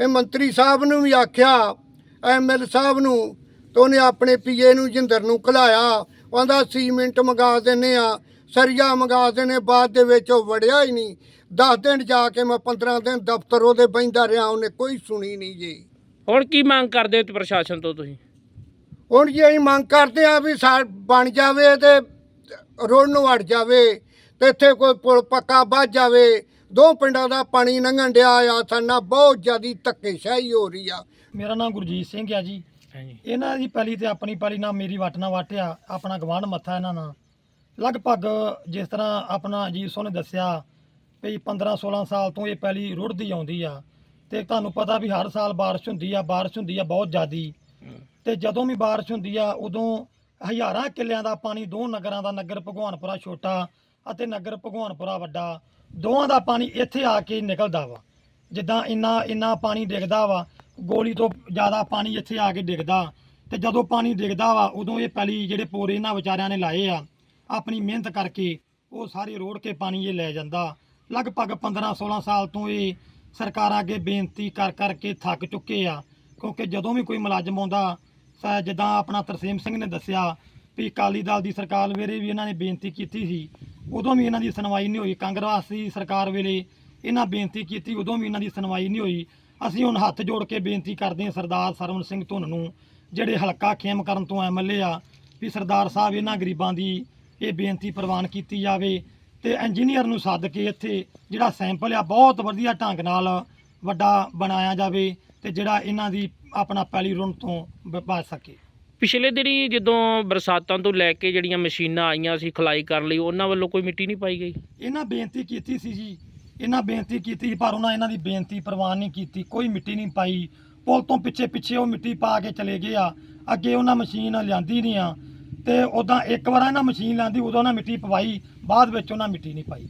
ਇਹ ਮੰਤਰੀ ਸਾਹਿਬ ਨੂੰ ਵੀ ਆਖਿਆ ਐਮਐਲ ਸਾਹਿਬ ਨੂੰ ਤੇ ਉਹਨੇ ਆਪਣੇ ਪੀਏ ਨੂੰ ਜਿੰਦਰ ਨੂੰ ਖਲਾਇਆ ਕਹਿੰਦਾ ਸੀਮੈਂਟ ਮੰਗਾ ਦਿੰਨੇ ਆ ਸਰੀਆ ਮੰਗਾ ਦੇਣੇ ਬਾਅਦ ਦੇ ਵਿੱਚ ਉਹ ਵੜਿਆ ਹੀ ਨਹੀਂ। 10 ਦਿਨ ਜਾ ਕੇ ਮੈਂ 15 ਦਿਨ ਦਫ਼ਤਰ ਉਹਦੇ ਬੈਂਦਾ ਰਿਹਾ ਉਹਨੇ ਕੋਈ ਸੁਣੀ ਨਹੀਂ ਜੀ। ਹੁਣ ਕੀ ਮੰਗ ਕਰਦੇ ਹੋ ਪ੍ਰਸ਼ਾਸਨ ਤੋਂ ਤੁਸੀਂ? ਹੁਣ ਜੀ ਅਸੀਂ ਮੰਗ ਕਰਦੇ ਆ ਵੀ ਸਾ ਬਣ ਜਾਵੇ ਤੇ ਰੋਡ ਨੂੰ ਵੜ ਜਾਵੇ ਤੇ ਇੱਥੇ ਕੋਈ ਪੁਲ ਪੱਕਾ ਵੱਜ ਜਾਵੇ ਦੋ ਪਿੰਡਾਂ ਦਾ ਪਾਣੀ ਲੰਘਣ ਡਿਆ ਆ ਸਾਨਾ ਬਹੁਤ ਜ਼ਿਆਦੀ ਧੱਕੇਸ਼ਾਹੀ ਹੋ ਰਹੀ ਆ। ਮੇਰਾ ਨਾਮ ਗੁਰਜੀਤ ਸਿੰਘ ਆ ਜੀ। ਹਾਂਜੀ ਇਹਨਾਂ ਦੀ ਪੈਲੀ ਤੇ ਆਪਣੀ ਪੈਲੀ ਨਾਲ ਮੇਰੀ ਵੱਟ ਨਾਲ ਵਾਟਿਆ ਆਪਣਾ ਗਵਾਂਢ ਮੱਥਾ ਇਹਨਾਂ ਨਾਲ। ਲਗਭਗ ਜਿਸ ਤਰ੍ਹਾਂ ਆਪਣਾ ਅਜੀਤ ਸੋਹ ਨੇ ਦੱਸਿਆ ਵੀ 15 16 ਸਾਲ ਤੋਂ ਇਹ ਪੈਲੀ ਰੁੜਦੀ ਆਉਂਦੀ ਆ ਤੇ ਤੁਹਾਨੂੰ ਪਤਾ ਵੀ ਹਰ ਸਾਲ ਬਾਰਿਸ਼ ਹੁੰਦੀ ਆ ਬਾਰਿਸ਼ ਹੁੰਦੀ ਆ ਬਹੁਤ ਜ਼ਿਆਦੀ। ਤੇ ਜਦੋਂ ਵੀ ਬਾਰਿਸ਼ ਹੁੰਦੀ ਆ ਉਦੋਂ ਹਜ਼ਾਰਾਂ ਕਿੱਲਿਆਂ ਦਾ ਪਾਣੀ ਦੋ ਨਗਰਾਂ ਦਾ ਨਗਰ ਭਗਵਾਨਪੁਰਾ ਛੋਟਾ ਅਤੇ ਨਗਰ ਭਗਵਾਨਪੁਰਾ ਵੱਡਾ। ਦੋਵਾਂ ਦਾ ਪਾਣੀ ਇੱਥੇ ਆ ਕੇ ਨਿਕਲਦਾ ਵਾ। ਜਿੱਦਾਂ ਇੰਨਾ ਇੰਨਾ ਪਾਣੀ ਡਿੱਗਦਾ ਵਾ, ਗੋਲੀ ਤੋਂ ਜ਼ਿਆਦਾ ਪਾਣੀ ਇੱਥੇ ਆ ਕੇ ਡਿੱਗਦਾ। ਤੇ ਜਦੋਂ ਪਾਣੀ ਡਿੱਗਦਾ ਵਾ, ਉਦੋਂ ਇਹ ਪਹਿਲੀ ਜਿਹੜੇ ਪੋਰੇ ਇਹਨਾਂ ਵਿਚਾਰਿਆਂ ਨੇ ਲਾਏ ਆ, ਆਪਣੀ ਮਿਹਨਤ ਕਰਕੇ ਉਹ ਸਾਰੇ ਰੋੜ ਕੇ ਪਾਣੀ ਇਹ ਲੈ ਜਾਂਦਾ। ਲਗਭਗ 15 16 ਸਾਲ ਤੋਂ ਇਹ ਸਰਕਾਰਾਂ ਅੱਗੇ ਬੇਨਤੀ ਕਰ, ਕਰਕੇ ਥੱਕ ਚੁੱਕੇ ਆ, ਕਿਉਂਕਿ ਜਦੋਂ ਵੀ ਕੋਈ ਮੁਲਾਜ਼ਮ ਆਉਂਦਾ, ਸਾ- ਜਿੱਦਾਂ ਆਪਣਾ ਤਰਸੇਮ ਸਿੰਘ ਨੇ ਦੱਸਿਆ ਵੀ ਅਕਾਲੀ ਦਲ ਦੀ ਸਰਕਾਰ ਵੇਲੇ ਵੀ ਇਹਨਾਂ ਨੇ ਬੇਨਤੀ ਕੀਤੀ ਸੀ ਉਦੋਂ ਵੀ ਇਹਨਾਂ ਦੀ ਸੁਣਵਾਈ ਨਹੀਂ ਹੋਈ। ਕਾਂਗਰਸੀ ਸਰਕਾਰ ਵੇਲੇ ਇਹਨਾਂ ਬੇਨਤੀ ਕੀਤੀ, ਉਦੋਂ ਵੀ ਇਹਨਾਂ ਦੀ ਸੁਣਵਾਈ ਨਹੀਂ ਹੋਈ। ਅਸੀਂ ਹੁਣ ਹੱਥ ਜੋੜ ਕੇ ਬੇਨਤੀ ਕਰਦੇ ਹਾਂ ਸਰਦਾਰ ਸਰਵਨ ਸਿੰਘ ਧੁੰਨ ਨੂੰ, ਜਿਹੜੇ ਹਲਕਾ ਖੇਮ ਕਰਨ ਤੋਂ ਐਮਐਲਏ ਆ, ਵੀ ਸਰਦਾਰ ਸਾਹਿਬ ਇਹਨਾਂ ਗਰੀਬਾਂ ਦੀ ਇਹ ਬੇਨਤੀ ਪ੍ਰਵਾਨ ਕੀਤੀ ਜਾਵੇ ਤੇ ਇੰਜੀਨੀਅਰ ਨੂੰ ਸੱਦ ਕੇ ਇੱਥੇ ਜਿਹੜਾ ਸੈਂਪਲ ਆ, ਬਹੁਤ ਵਧੀਆ ਢੰਗ ਨਾਲ ਵੱਡਾ ਬਣਾਇਆ ਜਾਵੇ ਤੇ ਜਿਹੜਾ ਇਹਨਾਂ ਦੀ ਆਪਣਾ ਪੈਲੀ ਰੁਣ ਤੋਂ ਬਚ ਸਕੇ। ਪਿਛਲੇ ਦਿਨੀ ਜਦੋਂ ਬਰਸਾਤਾਂ ਤੋਂ ਲੈ ਕੇ ਜਿਹੜੀਆਂ ਮਸ਼ੀਨਾਂ ਆਈਆਂ ਸੀ ਖਲਾਈ ਕਰਨ ਲਈ ਉਹਨਾਂ ਵੱਲੋਂ ਕੋਈ ਮਿੱਟੀ ਨਹੀਂ ਪਾਈ ਗਈ? ਇਹਨਾਂ ਬੇਨਤੀ ਕੀਤੀ ਸੀ ਜੀ। ਇਹਨਾਂ ਬੇਨਤੀ ਕੀਤੀ ਪਰ ਉਹਨਾਂ ਇਹਨਾਂ ਦੀ ਬੇਨਤੀ ਪ੍ਰਵਾਨ ਨਹੀਂ ਕੀਤੀ। ਕੋਈ ਮਿੱਟੀ ਨਹੀਂ ਪਾਈ। ਪੁਲ ਤੋਂ ਪਿੱਛੇ ਪਿੱਛੇ ਉਹ ਮਿੱਟੀ ਪਾ ਕੇ ਚਲੇ ਗਏ ਆ। ਅੱਗੇ ਉਹਨਾਂ ਮਸ਼ੀਨ ਲਿਆਂਦੀ ਨਹੀਂ ਆ। ਤੇ ਉਦਾਂ ਇੱਕ ਵਾਰ ਇਹਨਾਂ ਮਸ਼ੀਨ ਲਿਆਂਦੀ ਉਦੋਂ ਉਹਨਾਂ ਮਿੱਟੀ ਪਵਾਈ। ਬਾਅਦ ਵਿੱਚ ਉਹਨਾਂ ਮਿੱਟੀ ਨਹੀਂ ਪਾਈ।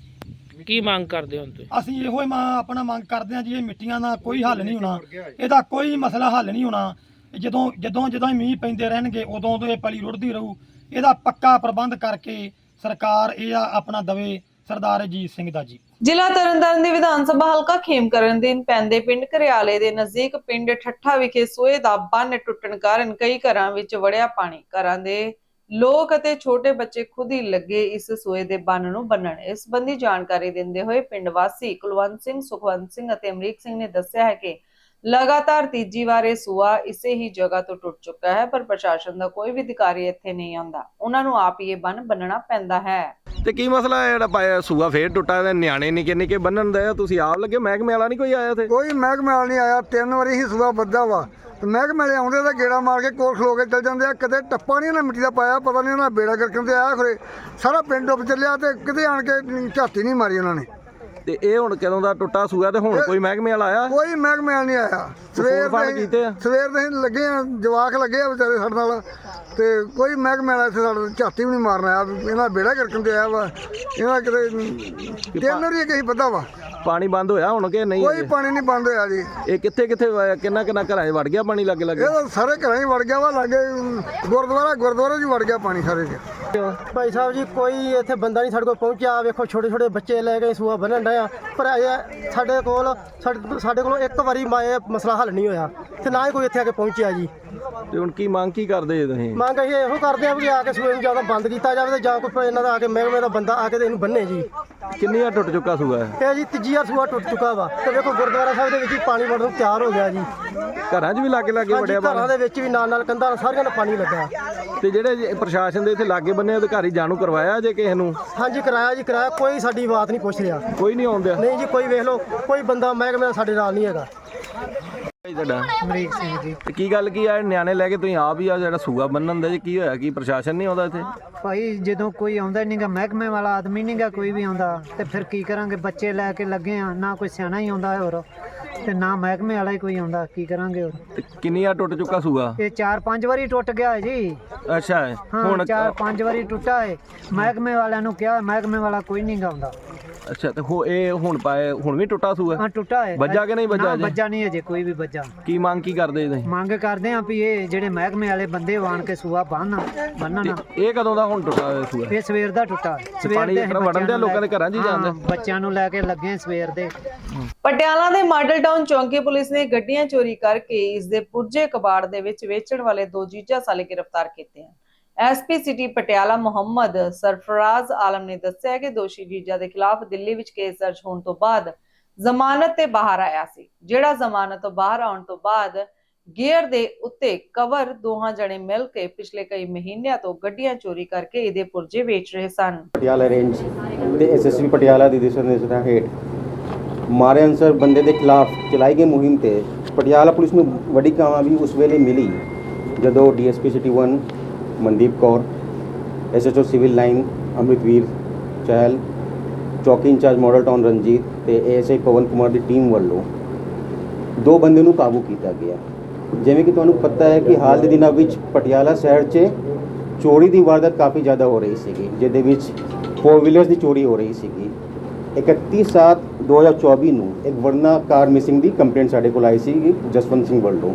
ਕੀ ਮੰਗ ਕਰਦੇ ਹੋ ਤੁਸੀਂ? ਅਸੀਂ ਇਹੋ ਹੀ ਮਾਂ ਆਪਣਾ ਮੰਗ ਕਰਦੇ ਹਾਂ ਜੀ ਇਹ ਮਿੱਟੀਆਂ ਦਾ ਕੋਈ ਹੱਲ ਨਹੀਂ ਹੋਣਾ। ਇਹਦਾ ਕੋਈ ਮਸਲਾ ਹੱਲ ਨਹੀਂ ਹੋਣਾ। ਜਦੋਂ ਜਦੋਂ ਜਦੋਂ ਹੀ ਮੀਂਹ ਪੈਂਦੇ ਰਹਿਣਗੇ, ਉਦੋਂ ਉਦੋਂ ਇਹ ਪਲੀ ਰੁੜਦੀ ਰਹੂ। ਇਹਦਾ ਪੱਕਾ ਪ੍ਰਬੰਧ ਕਰਕੇ ਸਰਕਾਰ ਇਹ ਆ ਆਪਣਾ ਦਵੇ ਸਰਦਾਰ ਅਜੀਤ ਸਿੰਘ ਦਾ ਜੀ। ਜ਼ਿਲ੍ਹਾ ਤਰਨਤਾਰਨ ਦੇ ਵਿਧਾਨ ਸਭਾ ਹਲਕਾ ਖੇਮਕਰਨ ਦੇ ਪੈਂਦੇ ਪਿੰਡ ਘਰਿਆਲੇ ਦੇ ਨਜ਼ਦੀਕ ਪਿੰਡ ਠੱਠਾ ਵਿਖੇ ਸੋਏ ਦਾ ਬੰਨ ਟੁੱਟਣ ਕਾਰਨ ਕਈ ਘਰਾਂ ਵਿੱਚ ਵੜਿਆ ਪਾਣੀ। ਘਰਾਂ ਦੇ ਲੋਕ ਅਤੇ ਛੋਟੇ ਬੱਚੇ ਖੁਦ ਹੀ ਲੱਗੇ ਇਸ ਸੋਏ ਦੇ ਬੰਨ ਨੂੰ ਬੰਨਣ। ਇਸ ਸੰਬੰਧੀ ਜਾਣਕਾਰੀ ਦਿੰਦੇ ਹੋਏ ਪਿੰਡ ਵਾਸੀ ਕੁਲਵੰਤ ਸਿੰਘ, ਸੁਖਵੰਤ ਸਿੰਘ ਅਤੇ ਅਮਰੀਕ ਸਿੰਘ ਨੇ ਦੱਸਿਆ ਹੈ ਕਿ ਲਗਾਤਾਰ ਤੀਜੀ ਵਾਰ ਇਹ ਸੂਆ ਇਸੇ ਹੀ ਜਗ੍ਹਾ ਤੋਂ ਟੁੱਟ ਚੁੱਕਾ ਹੈ ਪਰ ਪ੍ਰਸ਼ਾਸਨ ਦਾ ਕੋਈ ਵੀ ਅਧਿਕਾਰੀ ਇੱਥੇ ਨਹੀਂ ਆਉਂਦਾ। ਉਹਨਾਂ ਨੂੰ ਆਪ ਹੀ ਇਹ ਬੰਨ ਬੰਨਣਾ ਪੈਂਦਾ ਹੈ। ਤੇ ਕੀ ਮਸਲਾ ਹੈ ਜਿਹੜਾ ਪਾਇਆ ਸੂਆ ਫੇਰ ਟੁੱਟਾ ਇਹਦੇ ਨਿਆਣੇ ਨਿੱਕੇ ਨਿੱਕੇ ਬੰਨਣ ਦੇ ਤੁਸੀਂ ਆਪ ਲੱਗੇ ਮਹਿਕਮੇ ਵਾਲਾ ਨਹੀਂ ਕੋਈ ਆਇਆ ਤੇ ਕੋਈ ਮਹਿਕਮੇ ਵਾਲਾ ਨਹੀਂ ਆਇਆ। ਤਿੰਨ ਵਾਰੀ ਹੀ ਸੁਬਾ ਵੱਧਾ ਵਾ। ਤੇ ਮਹਿਕਮੇ ਵਾਲੇ ਆਉਂਦੇ ਤਾਂ ਗੇੜਾ ਮਾਰ ਕੇ ਕੋਲ ਖਲੋ ਕੇ ਚਲ ਜਾਂਦੇ ਆ। ਕਦੇ ਟੱਪਾ ਨਹੀਂ ਉਹਨਾਂ ਮਿੱਟੀ ਦਾ ਪਾਇਆ ਪਤਾ ਨਹੀਂ ਉਹਨਾਂ ਬੇੜਾ ਕਰਕੇ ਤੇ ਆਇਆ ਖਰੇ ਸਾਰਾ ਪਿੰਡ ਡੁੱਬ ਚੱਲਿਆ ਤੇ ਕਿਤੇ ਆਣ ਕੇ ਝਾਤੀ ਨਹੀਂ ਮਾਰੀ ਉਹਨਾਂ ਨੇ। ਤੇ ਇਹ ਹੁਣ ਕਦੋਂ ਦਾ ਟੁੱਟਾ ਸੂਆ ਤੇ ਹੁਣ ਕੋਈ ਮਹਿਕਮੇ ਵਾਲਾ ਆਇਆ? ਕੋਈ ਮਹਿਕਮੇ ਵਾਲਾ ਨਹੀਂ ਆਇਆ। ਸਵੇਰ ਫੋਨ ਦੇ ਕੀਤੇ? ਆ? ਸਵੇਰ ਦੇ ਅਸੀਂ ਲੱਗੇ ਆ ਜਵਾਕ ਲੱਗੇ ਆ ਵਿਚਾਰੇ ਸਾਡੇ ਨਾਲ। ਤੇ ਕੋਈ ਮਹਿਕਮੇ ਵਾਲਾ ਇੱਥੇ ਸਾਡੇ ਝਾਤੀ ਵੀ ਨਹੀਂ ਮਾਰਨ ਆਇਆ ਵੀ ਇਹਨਾਂ ਬੇੜਾ ਕਰਕੇ ਤੇ ਆਇਆ ਵਾ। ਇਹਨਾਂ ਕਿਤੇ ਤਿੰਨ ਵਾਰੀ ਕਹੀ ਪਤਾ ਵਾ। ਪਾਣੀ ਬੰਦ ਹੋਇਆ ਹੁਣ ਕਿ ਨਹੀਂ? ਕੋਈ ਅਜੇ? ਪਾਣੀ ਨਹੀਂ ਬੰਦ ਹੋਇਆ ਜੀ। ਇਹ ਕਿੱਥੇ ਕਿੱਥੇ ਕਿੰਨਾ ਕਿੰਨਾ ਘਰਾਂ 'ਚ ਵੜ ਗਿਆ ਪਾਣੀ ਲੱਗੇ ਲੱਗੇ? ਇਹ ਤਾਂ ਸਾਰੇ ਘਰਾਂ ਹੀ ਵੜ ਗਿਆ ਵਾ ਲਾਗੇ ਗੁਰਦੁਆਰਾ ਗੁਰਦੁਆਰੇ 'ਚ ਹੀ ਵੜ ਗਿਆ ਪਾਣੀ ਸਾਰੇ 'ਚ। ਭਾਈ ਸਾਹਿਬ ਜੀ ਕੋਈ ਇੱਥੇ ਬੰਦਾ ਨਹੀਂ ਸਾਡੇ ਕੋਲ ਪਹੁੰਚਿਆ। ਵੇਖੋ ਛੋਟੇ ਛੋਟੇ ਬੱਚੇ ਲੈ ਕੇ ਸੂਆ ਬੰਨਣ ਡਏ ਆ। ਪਰ ਇਹ ਸਾਡੇ ਕੋਲ ਸਾਡੇ ਸਾਡੇ ਕੋਲ ਇੱਕ ਵਾਰੀ ਮਾ- ਇਹ ਮਸਲਾ ਹੱਲ ਨਹੀਂ ਹੋਇਆ। ਤੇ ਨਾ ਹੀ ਕੋਈ ਇੱਥੇ ਆ ਕੇ ਪਹੁੰਚਿਆ ਜੀ। ਤੇ ਹੁਣ ਕੀ ਮੰਗ ਕੀ ਕਰਦੇ ਜੀ ਤੁਸੀਂ? ਮੰਗ ਅਸੀਂ ਇਹੋ ਕਰਦੇ ਆ ਵੀ ਆ ਕੇ ਸੂਏ ਨੂੰ ਜਾਂ ਤਾਂ ਬੰਦ ਕੀਤਾ ਜਾਵੇ ਤੇ ਜਾਂ ਕੋਈ ਇਹਨਾਂ ਦਾ ਆ ਕੇ ਮਹਿਕਮੇ ਦਾ ਬੰਦਾ ਆ ਕੇ ਤੇ ਇਹਨੂੰ ਬੰਨੇ ਜੀ। ਕਿੰਨੀਆਂ ਟੁੱਟ ਚੁੱਕਾ ਸੂਆ ਹੈ ਇਹ ਜੀ ਤੀਜੀ ਵਾਰ ਸੂਆ ਟੁੱਟ ਚੁੱਕਾ ਵਾ। ਤੇ ਵੇਖੋ ਗੁਰਦੁਆਰਾ ਸਾਹਿਬ ਦੇ ਵਿੱਚ ਹੀ ਪਾਣੀ ਵੜਨ ਨੂੰ ਤਿਆਰ ਹੋ ਗਿਆ ਜੀ। ਘਰਾਂ 'ਚ ਵੀ ਲਾਗੇ ਲਾਗੇ ਹਾਂਜੀ ਵੜਿਆ ਘਰਾਂ ਦੇ ਵਿੱਚ ਵੀ ਨਾਲ ਨਾਲ ਕੰਧਾਂ ਸਾਰੀਆਂ ਨਾਲ ਪਾਣੀ ਲੱਗਾ। ਤੇ ਜਿਹੜੇ ਜੇ ਪ੍ਰਸ਼ਾਸਨ ਦੇ ਇੱਥੇ ਲਾਗੇ ਬੰਨੇ ਅਧਿਕਾਰੀ ਜਾਣੂ ਕਰਵਾਇਆ ਜੇ ਕਿਸੇ ਨੂੰ? ਹਾਂਜੀ ਕਰਾਇਆ ਜੀ ਕਰਾਇਆ। ਕੋਈ ਸਾਡੀ ਬਾਤ ਨਹੀਂ ਪੁੱਛ ਰਿਹਾ। ਕੋਈ ਨਹੀਂ ਆਉਂਦਿਆ? ਨਹੀਂ ਜੀ ਕੋਈ ਵੇਖ ਲਓ। ਕੋਈ ਬੰਦਾ ਮਹਿਕਮੇ ਦਾ ਸਾਡੇ ਨਾਲ ਨਹੀਂ ਹੈਗਾ। ਭਾਈ ਤੁਹਾਡਾ। ਅਮਰੀਕ ਸਿੰਘ ਜੀ। ਤੇ ਕੀ ਗੱਲ ਕੀ ਆ? ਨਿਆਣੇ ਲੈ ਕੇ ਤੁਸੀਂ ਆਪ ਹੀ ਆ ਜਿਹੜਾ ਸੂਆ ਬੰਨਣ ਦਾ ਜੀ? ਕੀ ਹੋਇਆ? ਕੀ ਪ੍ਰਸ਼ਾਸਨ ਨਹੀਂ ਆਉਂਦਾ ਇੱਥੇ? ਭਾਈ ਜਦੋਂ ਕੋਈ ਆਉਂਦਾ ਨਹੀਂਗਾ ਮਹਿਕਮੇ ਵਾਲਾ ਆਦਮੀ ਨਹੀਂਗਾ ਕੋਈ ਵੀ ਆਉਂਦਾ ਤੇ ਫਿਰ ਕੀ ਕਰਾਂਗੇ? ਬੱਚੇ ਲੈ ਕੇ ਲੱਗੇ ਆ ਨਾ ਕੋਈ ਸਿਆਣਾ ਹੀ ਆਉਂਦਾ ਹੋਰ ਤੇ ਨਾ ਮਹਿਕਮੇ ਵਾਲਾ ਹੀ ਕੋਈ ਆਉਂਦਾ ਕੀ ਕਰਾਂਗੇ ਹੋਰ? ਤੇ ਕਿੰਨੀਆਂ ਟੁੱਟ ਚੁੱਕਾ ਸੂਆ? ਇਹ ਚਾਰ ਪੰਜ ਵਾਰੀ ਟੁੱਟ ਗਿਆ ਹੈ ਜੀ। ਅੱਛਾ। ਹਾਂ ਹੁਣ ਚਾਰ ਪੰਜ ਵਾਰੀ ਟੁੱਟਾ ਹੈ ਮਹਿਕਮੇ ਵਾਲਿਆਂ ਨੂੰ ਕਿਹਾ ਮਹਿਕਮੇ ਵਾਲਾ ਕੋਈ ਨਹੀਂ ਆਉਂਦਾ। ਅੱਛਾ ਤੇ ਹੋ ਇਹ ਹੁਣ ਪਾਏ ਹੁਣ ਵੀ ਟੁੱਟਾ ਸੂਆ? ਹਾਂ ਟੁੱਟਾ ਹੈ। ਵੱਜਾ ਕਿ ਨਹੀਂ ਵੱਜਾ ਅਜੇ? ਵੱਜਾ ਨਹੀਂ ਅਜੇ ਕੋਈ ਵੀ ਵੱਜਾ। ਕੀ ਮੰਗ ਕੀ ਕਰਦੇ ਜੀ ਤੁਸੀਂ? ਮੰਗ ਕਰਦੇ ਆ ਵੀ ਇਹ ਜਿਹੜੇ ਮਹਿਕਮੇ ਵਾਲੇ ਬੰਦੇ ਵਾਣ ਕੇ ਸੂਆ ਬੰਨ ਬੰਨਣ। ਇਹ ਕਦੋਂ ਦਾ ਹੁਣ ਟੁੱਟਾ ਹੋਇਆ ਸੂਆ? ਇਹ ਸਵੇਰ ਦਾ ਟੁੱਟਾ। ਸਵੇਰ ਪਾਣੀ ਦੇ ਇਸ ਤਰ੍ਹਾਂ ਵੜਨ ਬੱਚਿਆਂ ਦਿਆ ਨੂੰ ਲੋਕਾਂ ਦੇ ਘਰਾਂ 'ਚ ਹੀ ਬੱਚਿਆਂ ਨੂੰ ਲੈ ਕੇ ਲੱਗੇ ਸਵੇਰ ਦੇ। ਪਟਿਆਲਾ ਦੇ ਮਾਡਲ ਟਾਊਨ ਚੌਂਕੀ ਪੁਲਿਸ ਨੇ ਗੱਡੀਆਂ ਚੋਰੀ ਕਰਕੇ ਇਸ ਦੇ ਪੁਰਜੇ ਕਬਾੜ ਦੇ ਵਿੱਚ ਵੇਚਣ ਵਾਲੇ ਦੋ ਜੀਜਾ ਸਾਲੇ ਗ੍ਰਿਫਤਾਰ ਕੀਤੇ ਹਨ। ਐਸਪੀ ਸਿਟੀ ਪਟਿਆਲਾ ਮੁਹੰਮਦ ਸਰਫਰਾਜ਼ ਆਲਮ ਨੇ ਦੱਸਿਆ ਕਿ ਦੋਸ਼ੀ ਜੀਜਾ ਦੇ ਖਿਲਾਫ ਦਿੱਲੀ ਵਿੱਚ ਕੇਸ ਦਰਜ ਹੋਣ ਤੋਂ ਬਾਅਦ ਜ਼ਮਾਨਤ ਤੇ ਬਾਹਰ ਆਇਆ ਸੀ, ਜਿਹੜਾ ਜ਼ਮਾਨਤ ਤੋਂ ਬਾਹਰ ਆਉਣ ਤੋਂ ਬਾਅਦ ਗੇਅਰ ਦੇ ਉੱਤੇ ਕਵਰ ਦੋਹਾਂ ਜਣੇ ਮਿਲ ਕੇ ਪਿਛਲੇ ਕਈ ਮਹੀਨਿਆਂ ਤੋਂ ਗੱਡੀਆਂ ਚੋਰੀ ਕਰਕੇ ਇਹਦੇ ਪੁਰਜੇ ਵੇਚ ਰਹੇ ਸਨ। ਪਟਿਆਲਾ ਰੇਂਜ ਤੇ ਐਸਐਸਪੀ ਪਟਿਆਲਾ ਦੀ ਦਿਸ਼ਾ ਨਿਰਦੇਸ਼ਾਂ ਹੇਠ ਮਾਰੇ ਅਨਸਰ ਬੰਦੇ ਦੇ ਖਿਲਾਫ ਚਲਾਈ ਗਈ ਮੁਹਿੰਮ ਤੇ ਪਟਿਆਲਾ ਪੁਲਿਸ ਨੂੰ ਵੱਡੀ ਕਾਮਯਾਬੀ ਉਸ ਵੇਲੇ ਮਿਲੀ ਜਦੋਂ DSP city 1 Mandeep Kaur SHO civil line Amritvir Chahal ਚੌਕੀ ਇੰਚਾਰਜ ਮਾਡਲ ਟਾਊਨ ਰਣਜੀਤ ਤੇ ਏਐਸਆਈ ਪਵਨ ਕੁਮਾਰ ਦੀ ਟੀਮ ਵੱਲੋਂ ਦੋ ਬੰਦੇ ਨੂੰ ਕਾਬੂ ਕੀਤਾ ਗਿਆ। ਜਿਵੇਂ ਕਿ ਤੁਹਾਨੂੰ ਪਤਾ ਹੈ ਕਿ ਹਾਲ ਦੇ ਦਿਨਾਂ ਵਿੱਚ ਪਟਿਆਲਾ ਸ਼ਹਿਰ 'ਚ ਚੋਰੀ ਦੀ ਵਾਰਦਾਤ ਕਾਫੀ ਜ਼ਿਆਦਾ ਹੋ ਰਹੀ ਸੀਗੀ, ਜਿਹਦੇ ਵਿੱਚ ਫੋਰ ਵੀਲਰਸ ਦੀ ਚੋਰੀ ਹੋ ਰਹੀ ਸੀਗੀ। 31 7 2024 ਨੂੰ ਇੱਕ ਵਰਨਾ ਕਾਰ ਮਿਸਿੰਗ ਦੀ ਕੰਪਲੇਂਟ ਸਾਡੇ ਕੋਲ ਆਈ ਸੀ ਜਸਵੰਤ ਸਿੰਘ ਵੱਲੋਂ।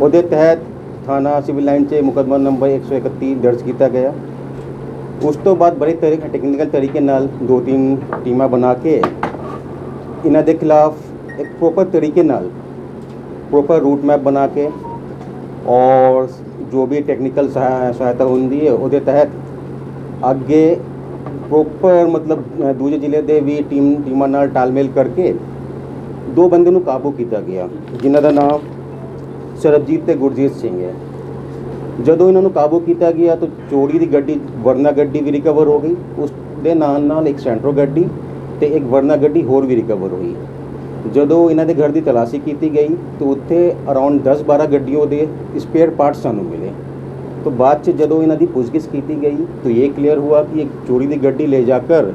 ਉਹਦੇ ਤਹਿਤ ਥਾਣਾ ਸਿਵਲ ਲਾਈਨ 'ਚ ਮੁਕਦਮਾ ਨੰਬਰ 131 ਦਰਜ ਕੀਤਾ ਗਿਆ। ਉਸ ਤੋਂ ਬਾਅਦ ਬੜੇ ਤਰੀਕੇ ਟੈਕਨੀਕਲ ਤਰੀਕੇ ਨਾਲ ਦੋ ਤਿੰਨ ਟੀਮਾਂ ਬਣਾ ਕੇ ਇਹਨਾਂ ਦੇ ਖਿਲਾਫ ਇੱਕ ਪ੍ਰੋਪਰ ਤਰੀਕੇ ਨਾਲ ਪ੍ਰੋਪਰ ਰੂਟ ਮੈਪ ਬਣਾ ਕੇ ਔਰ ਜੋ ਵੀ ਟੈਕਨੀਕਲ ਸਹਾਇਤਾ ਹੁੰਦੀ ਹੈ, ਉਹਦੇ ਤਹਿਤ ਅੱਗੇ ਪ੍ਰੋਪਰ ਮਤਲਬ ਦੂਜੇ ਜ਼ਿਲ੍ਹੇ ਦੇ ਵੀ ਟੀਮ, ਟੀਮਾਂ ਨਾਲ ਤਾਲਮੇਲ ਕਰਕੇ ਦੋ ਬੰਦੇ ਨੂੰ ਕਾਬੂ ਕੀਤਾ ਗਿਆ, ਜਿਨ੍ਹਾਂ ਦਾ ਨਾਮ ਸਰਬਜੀਤ ਤੇ ਗੁਰਜੀਤ ਸਿੰਘ ਹੈ। ਜਦੋਂ ਇਹਨਾਂ ਨੂੰ ਕਾਬੂ ਕੀਤਾ ਗਿਆ ਤਾਂ ਚੋਰੀ ਦੀ ਗੱਡੀ ਵਰਨਾ ਗੱਡੀ ਵੀ ਰਿਕਵਰ ਹੋ ਗਈ। ਉਸ ਦੇ ਨਾਲ ਨਾਲ ਇੱਕ ਸੈਂਟਰੋ ਗੱਡੀ ਤੇ ਇੱਕ ਵਰਨਾ ਗੱਡੀ ਹੋਰ ਵੀ ਰਿਕਵਰ ਹੋਈ। ਜਦੋਂ ਇਹਨਾਂ ਦੇ ਘਰ ਦੀ ਤਲਾਸ਼ੀ ਕੀਤੀ ਗਈ ਤਾਂ ਉੱਥੇ ਅਰਾਊਂਡ 10-12 ਗੱਡੀਆਂ ਦੇ ਸਪੇਅਰ ਪਾਰਟਸ ਸਾਨੂੰ ਮਿਲੇ। ਅਤੇ ਬਾਅਦ 'ਚ ਜਦੋਂ ਇਹਨਾਂ ਦੀ इन्हों ਕੀਤੀ ਗਈ ਤਾਂ ਇਹ ਕਲੀਅਰ ਹੋਇਆ ਕਿ ਇੱਕ ਚੋਰੀ ਦੀ ਗੱਡੀ ਲੈ ਜਾ ले जाकर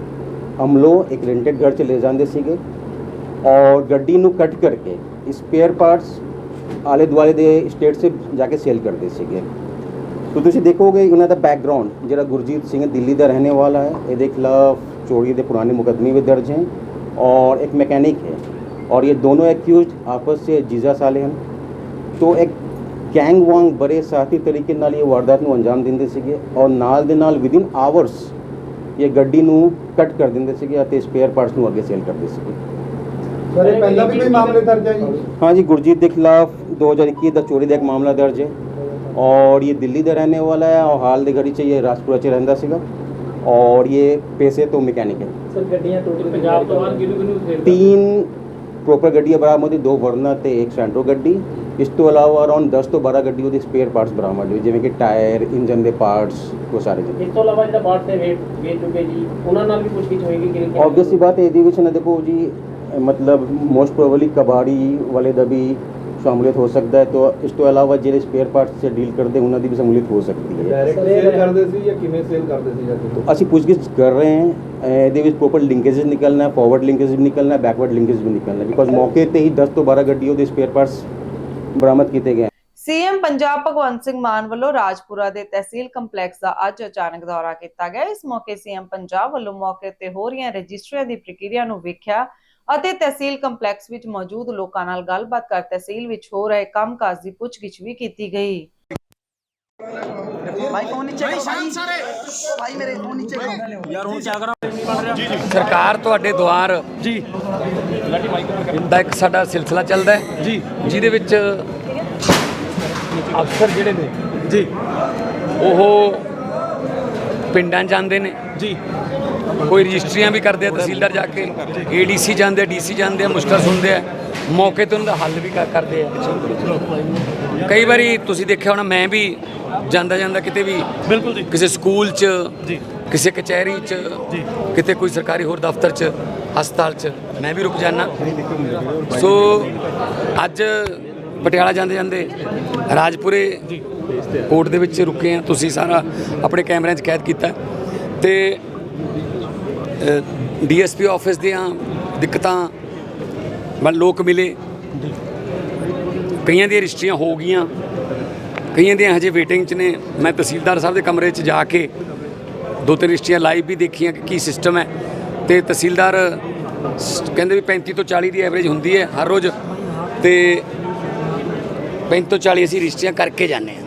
ਇੱਕ एक ਘਰ 'ਚ ਲੈ ਜਾਂਦੇ ਸੀਗੇ ਔਰ ਗੱਡੀ ਨੂੰ ਕੱਟ ਕਰਕੇ ਸਪੇਅਰ ਪਾਰਟਸ ਆਲੇ ਦੁਆਲੇ ਦੇ ਸਟੇਟ ਸੇ ਜਾ ਕੇ ਸੇਲ ਕਰਦੇ ਸੀਗੇ। ਸੋ ਤੁਸੀਂ ਦੇਖੋਗੇ ਇਹਨਾਂ ਦਾ ਬੈਕਗ੍ਰਾਉਂਡ ਜਿਹੜਾ ਗੁਰਜੀਤ ਸਿੰਘ ਦਿੱਲੀ ਦਾ ਰਹਿਣੇ ਵਾਲਾ ਹੈ ਇਹਦੇ ਖਿਲਾਫ ਚੋਰੀ ਦੇ ਪੁਰਾਣੇ ਮੁਕਦਮੇ ਵਿੱਚ ਦਰਜ ਹੈ ਔਰ ਇੱਕ ਮਕੈਨਿਕ ਹੈ ਔਰ ਇਹ ਦੋਨੋਂ ਐਕਿਊਜ਼ਡ ਆਪਸ ਵਿੱਚ ਜੀਜ਼ਾ ਸਾਲੇ ਹਨ। ਤੋ ਇੱਕ ਗੈਂਗ ਵਾਂਗ ਬੜੇ ਸਾਥੀ ਤਰੀਕੇ ਨਾਲ ਇਹ ਵਾਰਦਾਤ ਨੂੰ ਅੰਜਾਮ ਦਿੰਦੇ ਸੀਗੇ ਔਰ ਨਾਲ ਦੇ ਨਾਲ ਵਿਦਿਨ ਆਵਰਸ ਇਹ ਗੱਡੀ ਨੂੰ ਕੱਟ ਕਰ ਦਿੰਦੇ ਸੀਗੇ ਅਤੇ ਸਪੇਅਰ ਪਾਰਟਸ ਨੂੰ ਅੱਗੇ ਸੇਲ ਕਰਦੇ ਸੀਗੇ। ਸਰ ਇਹ ਪਹਿਲਾਂ ਵੀ ਕੋਈ ਮਾਮਲੇ ਦਰਜ ਹੈ ਜੀ हाँ जी गुरजीत के खिलाफ 2021 ਦਾ ਚੋਰੀ ਦਾ ਇੱਕ ਮਾਮਲਾ ਦਰਜ ਹੈ ਔਰ ਇਹ ਦਿੱਲੀ ਦਾ ਰਹਿਣੇ ਵਾਲਾ ਹੈ ਔਰ ਹਾਲ ਦੇ ਘੜੀ 'ਚ ਇਹ ਰਾਜਪੁਰਾ 'ਚ ਰਹਿੰਦਾ ਸੀਗਾ ਔਰ ਇਹ ਪੈਸੇ ਤੋਂ ਮਕੈਨਿਕ ਹੈ ਸਰ ਗੱਡੀਆਂ ਟੋਟਲ ਪੰਜਾਬ ਤੋਂ ਬਾਹਰ ਕਿਹਨੂੰ ਕਿਹਨੂੰ तीन ਪ੍ਰੋਪਰ ਗੱਡੀਆਂ ਬਰਾਮਦ ਹੋਈ ਦੋ ਵਰਨਾ ਤੇ ਇੱਕ ਸੈਂਟਰੋ ਗੱਡੀ ਇਸ ਤੋਂ ਇਲਾਵਾ ਅਰਾਊਂਡ 10 ਤੋਂ 12 ਗੱਡੀ ਉਹਦੇ ਸਪੇਅਰ ਪਾਰਟਸ ਬਰਾਮਦ ਹੋਏ ਜਿਵੇਂ ਕਿ ਟਾਇਰ ਇੰਜਨ ਦੇ ਪਾਰਟਸ ਉਹ ਸਾਰੇ ਜੀ ਇਸ ਤੋਂ ਇਲਾਵਾ ਜਿਹੜਾ ਬਾੜ ਤੇ ਵੇਚ ਵੇਚ ਚੁੱਕੇ ਜੀ ਉਹਨਾਂ ਨਾਲ ਵੀ ਪੁੱਛਗਿੱਛ ਹੋਏਗੀ ਕਿ ਆਬਵੀਅਸਲੀ ਬਾਤ ਹੈ ਇਹਦੇ ਵਿੱਚ ਨਾ ਦੇਖੋ ਜੀ ਅਹ ਮਤਲਬ ਮੋਸਟ ਪ੍ਰੋਬਬਲੀ ਕਬਾੜੀ ਵਾਲੇ ਦਾ ਵੀ ਸ਼ਮੂਲੀਅਤ ਹੋ ਸਕਦਾ ਹੈ। ਤੋਂ ਇਸ ਤੋਂ ਇਲਾਵਾ ਜਿਹੜੇ ਸਪੇਅਰ ਪਾਰਟਸ ਸੇ ਡੀਲ ਕਰਦੇ ਉਹਨਾਂ ਦੀ ਵੀ ਸ਼ਮੂਲੀਅਤ ਹੋ ਸਕਦੀ ਹੈ। ਡਾਇਰੈਕਟ ਸੇਲ ਕਰਦੇ ਕਰ ਰਹੇ ਹਾਂ। ਇਹਦੇ ਵਿੱਚ ਪ੍ਰੋਪਰ ਲਿੰਕੇਜ ਨਿਕਲਣਾ ਫਾਰਵਰਡ ਲਿੰਕੇਜ ਵੀ ਨਿਕਲਣਾ ਬੈਕਵਰਡ ਲਿੰਕੇਜ ਵੀ ਨਿਕਲਣਾ ਬਿਕੋਜ਼ ਮੌਕੇ ਤੇ ਹੀ 10 ਤੋਂ 12 ਗੱਡੀਆਂ ਦੇ ਸਪੇਅਰ ਪਾਰਟਸ ਬਰਾਮਦ ਕੀਤੇ ਗਏ। ਸੀਐਮ ਪੰਜਾਬ ਭਗਵੰਤ ਸਿੰਘ ਮਾਨ ਵੱਲੋਂ ਰਾਜਪੁਰਾ ਦੇ ਤਹਿਸੀਲ ਕੰਪਲੈਕਸ ਦਾ ਅੱਜ ਅਚਾਨਕ ਦੌਰਾ ਕੀਤਾ ਗਿਆ। ਇਸ ਮੌਕੇ ਸੀਐਮ ਪੰਜਾਬ ਵੱਲੋਂ ਮੌਕੇ ਤੇ ਹੋ ਰਹੀਆਂ ਰਜਿਸਟਰੀਆਂ ਦੀ ਪ੍ਰਕਿਰਿਆ ਨੂੰ ਵੇਖਿਆ ਅਤੇ ਤਹਿਸੀਲ ਕੰਪਲੈਕਸ ਵਿੱਚ ਮੌਜੂਦ ਲੋਕਾਂ ਨਾਲ ਗੱਲਬਾਤ ਕਰ ਤਹਿਸੀਲ ਵਿੱਚ ਹੋ ਰਹੇ ਕੰਮਕਾਜ ਦੀ ਪੁੱਛਗਿੱਛ ਵੀ ਕੀਤੀ ਗਈ। ਸਰਕਾਰ ਤੁਹਾਡੇ ਦੁਆਰ ਜੀ। ਦਾ ਇੱਕ ਸਾਡਾ ਸਿਲਸਿਲਾ ਚੱਲਦਾ ਹੈ। ਜੀ। ਜਿਹਦੇ ਵਿੱਚ ਅਫਸਰ ਜਿਹੜੇ ਨੇ। ਜੀ। ਉਹ ਪਿੰਡਾਂ ਜਾਂਦੇ ਨੇ। ਜੀ। ਕੋਈ ਰਜਿਸਟਰੀਆਂ ਵੀ ਕਰਦੇ ਆ ਤਹਿਸੀਲਦਾਰ ਜਾ ਕੇ। ਏਡੀਸੀ ਜਾਂਦੇ ਆ ਡੀਸੀ ਜਾਂਦੇ ਆ ਮੁਸ਼ਕਲ ਸੁਣਦੇ ਆ। ਮੌਕੇ ਤੇ ਉਹਨਾਂ ਦਾ ਹੱਲ ਵੀ ਕਰ- ਕਰਦੇ ਆ। ਕਈ ਵਾਰੀ ਤੁਸੀਂ ਦੇਖਿਆ ਹੋਣਾ ਮੈਂ ਵੀ ਜਾਂਦਾ ਜਾਂਦਾ ਕਿਤੇ ਵੀ ਬਿਲਕੁਲ ਜੀ। ਕਿਸੇ ਸਕੂਲ 'ਚ ਜੀ। ਕਿਸੇ ਕਚਹਿਰੀ 'ਚ ਜੀ। ਕਿਤੇ ਕੋਈ ਸਰਕਾਰੀ ਹੋਰ ਦਫ਼ਤਰ 'ਚ ਹਸਪਤਾਲ 'ਚ ਮੈਂ ਵੀ ਰੁਕ ਜਾਣਾ ਸੋ ਅੱਜ ਪਟਿਆਲਾ ਜਾਂਦੇ ਜਾਂਦੇ ਰਾਜਪੁਰੇ ਕੋਰਟ ਦੇ ਵਿੱਚ ਰੁਕੇ ਆ ਤੁਸੀਂ ਸਾਰਾ ਆਪਣੇ ਕੈਮਰਿਆਂ 'ਚ ਕੈਦ ਕੀਤਾ। ਤੇ ਡੀਐਸਪੀ ਆਫਿਸ ਦੀਆਂ ਦਿੱਕਤਾਂ ਵੱਲ ਲੋਕ ਮਿਲੇ। ਕਈਆਂ ਦੀਆਂ ਰਜਿਸਟਰੀਆਂ ਹੋ ਗਈਆਂ। ਕਈਆਂ ਦੀਆਂ ਹਜੇ ਵੇਟਿੰਗ 'ਚ ਨੇ। ਮੈਂ ਤਹਿਸੀਲਦਾਰ ਸਾਹਿਬ ਦੇ ਕਮਰੇ 'ਚ ਜਾ ਕੇ ਦੋ ਤਿੰਨ ਰਜਿਸਟਰੀਆਂ ਲਾਈਵ ਵੀ ਦੇਖੀਆਂ ਕਿ ਕੀ ਸਿਸਟਮ ਹੈ। ਤੇ ਤਹਿਸੀਲਦਾਰ ਕਹਿੰਦੇ ਵੀ 35 ਤੋਂ 40 ਦੀ ਐਵਰੇਜ ਹੁੰਦੀ ਹੈ ਹਰ ਰੋਜ਼। ਤੇ 35 ਤੋਂ 40 ਅਸੀਂ ਰਜਿਸਟਰੀਆਂ ਕਰਕੇ ਜਾਂਦੇ ਹਾਂ।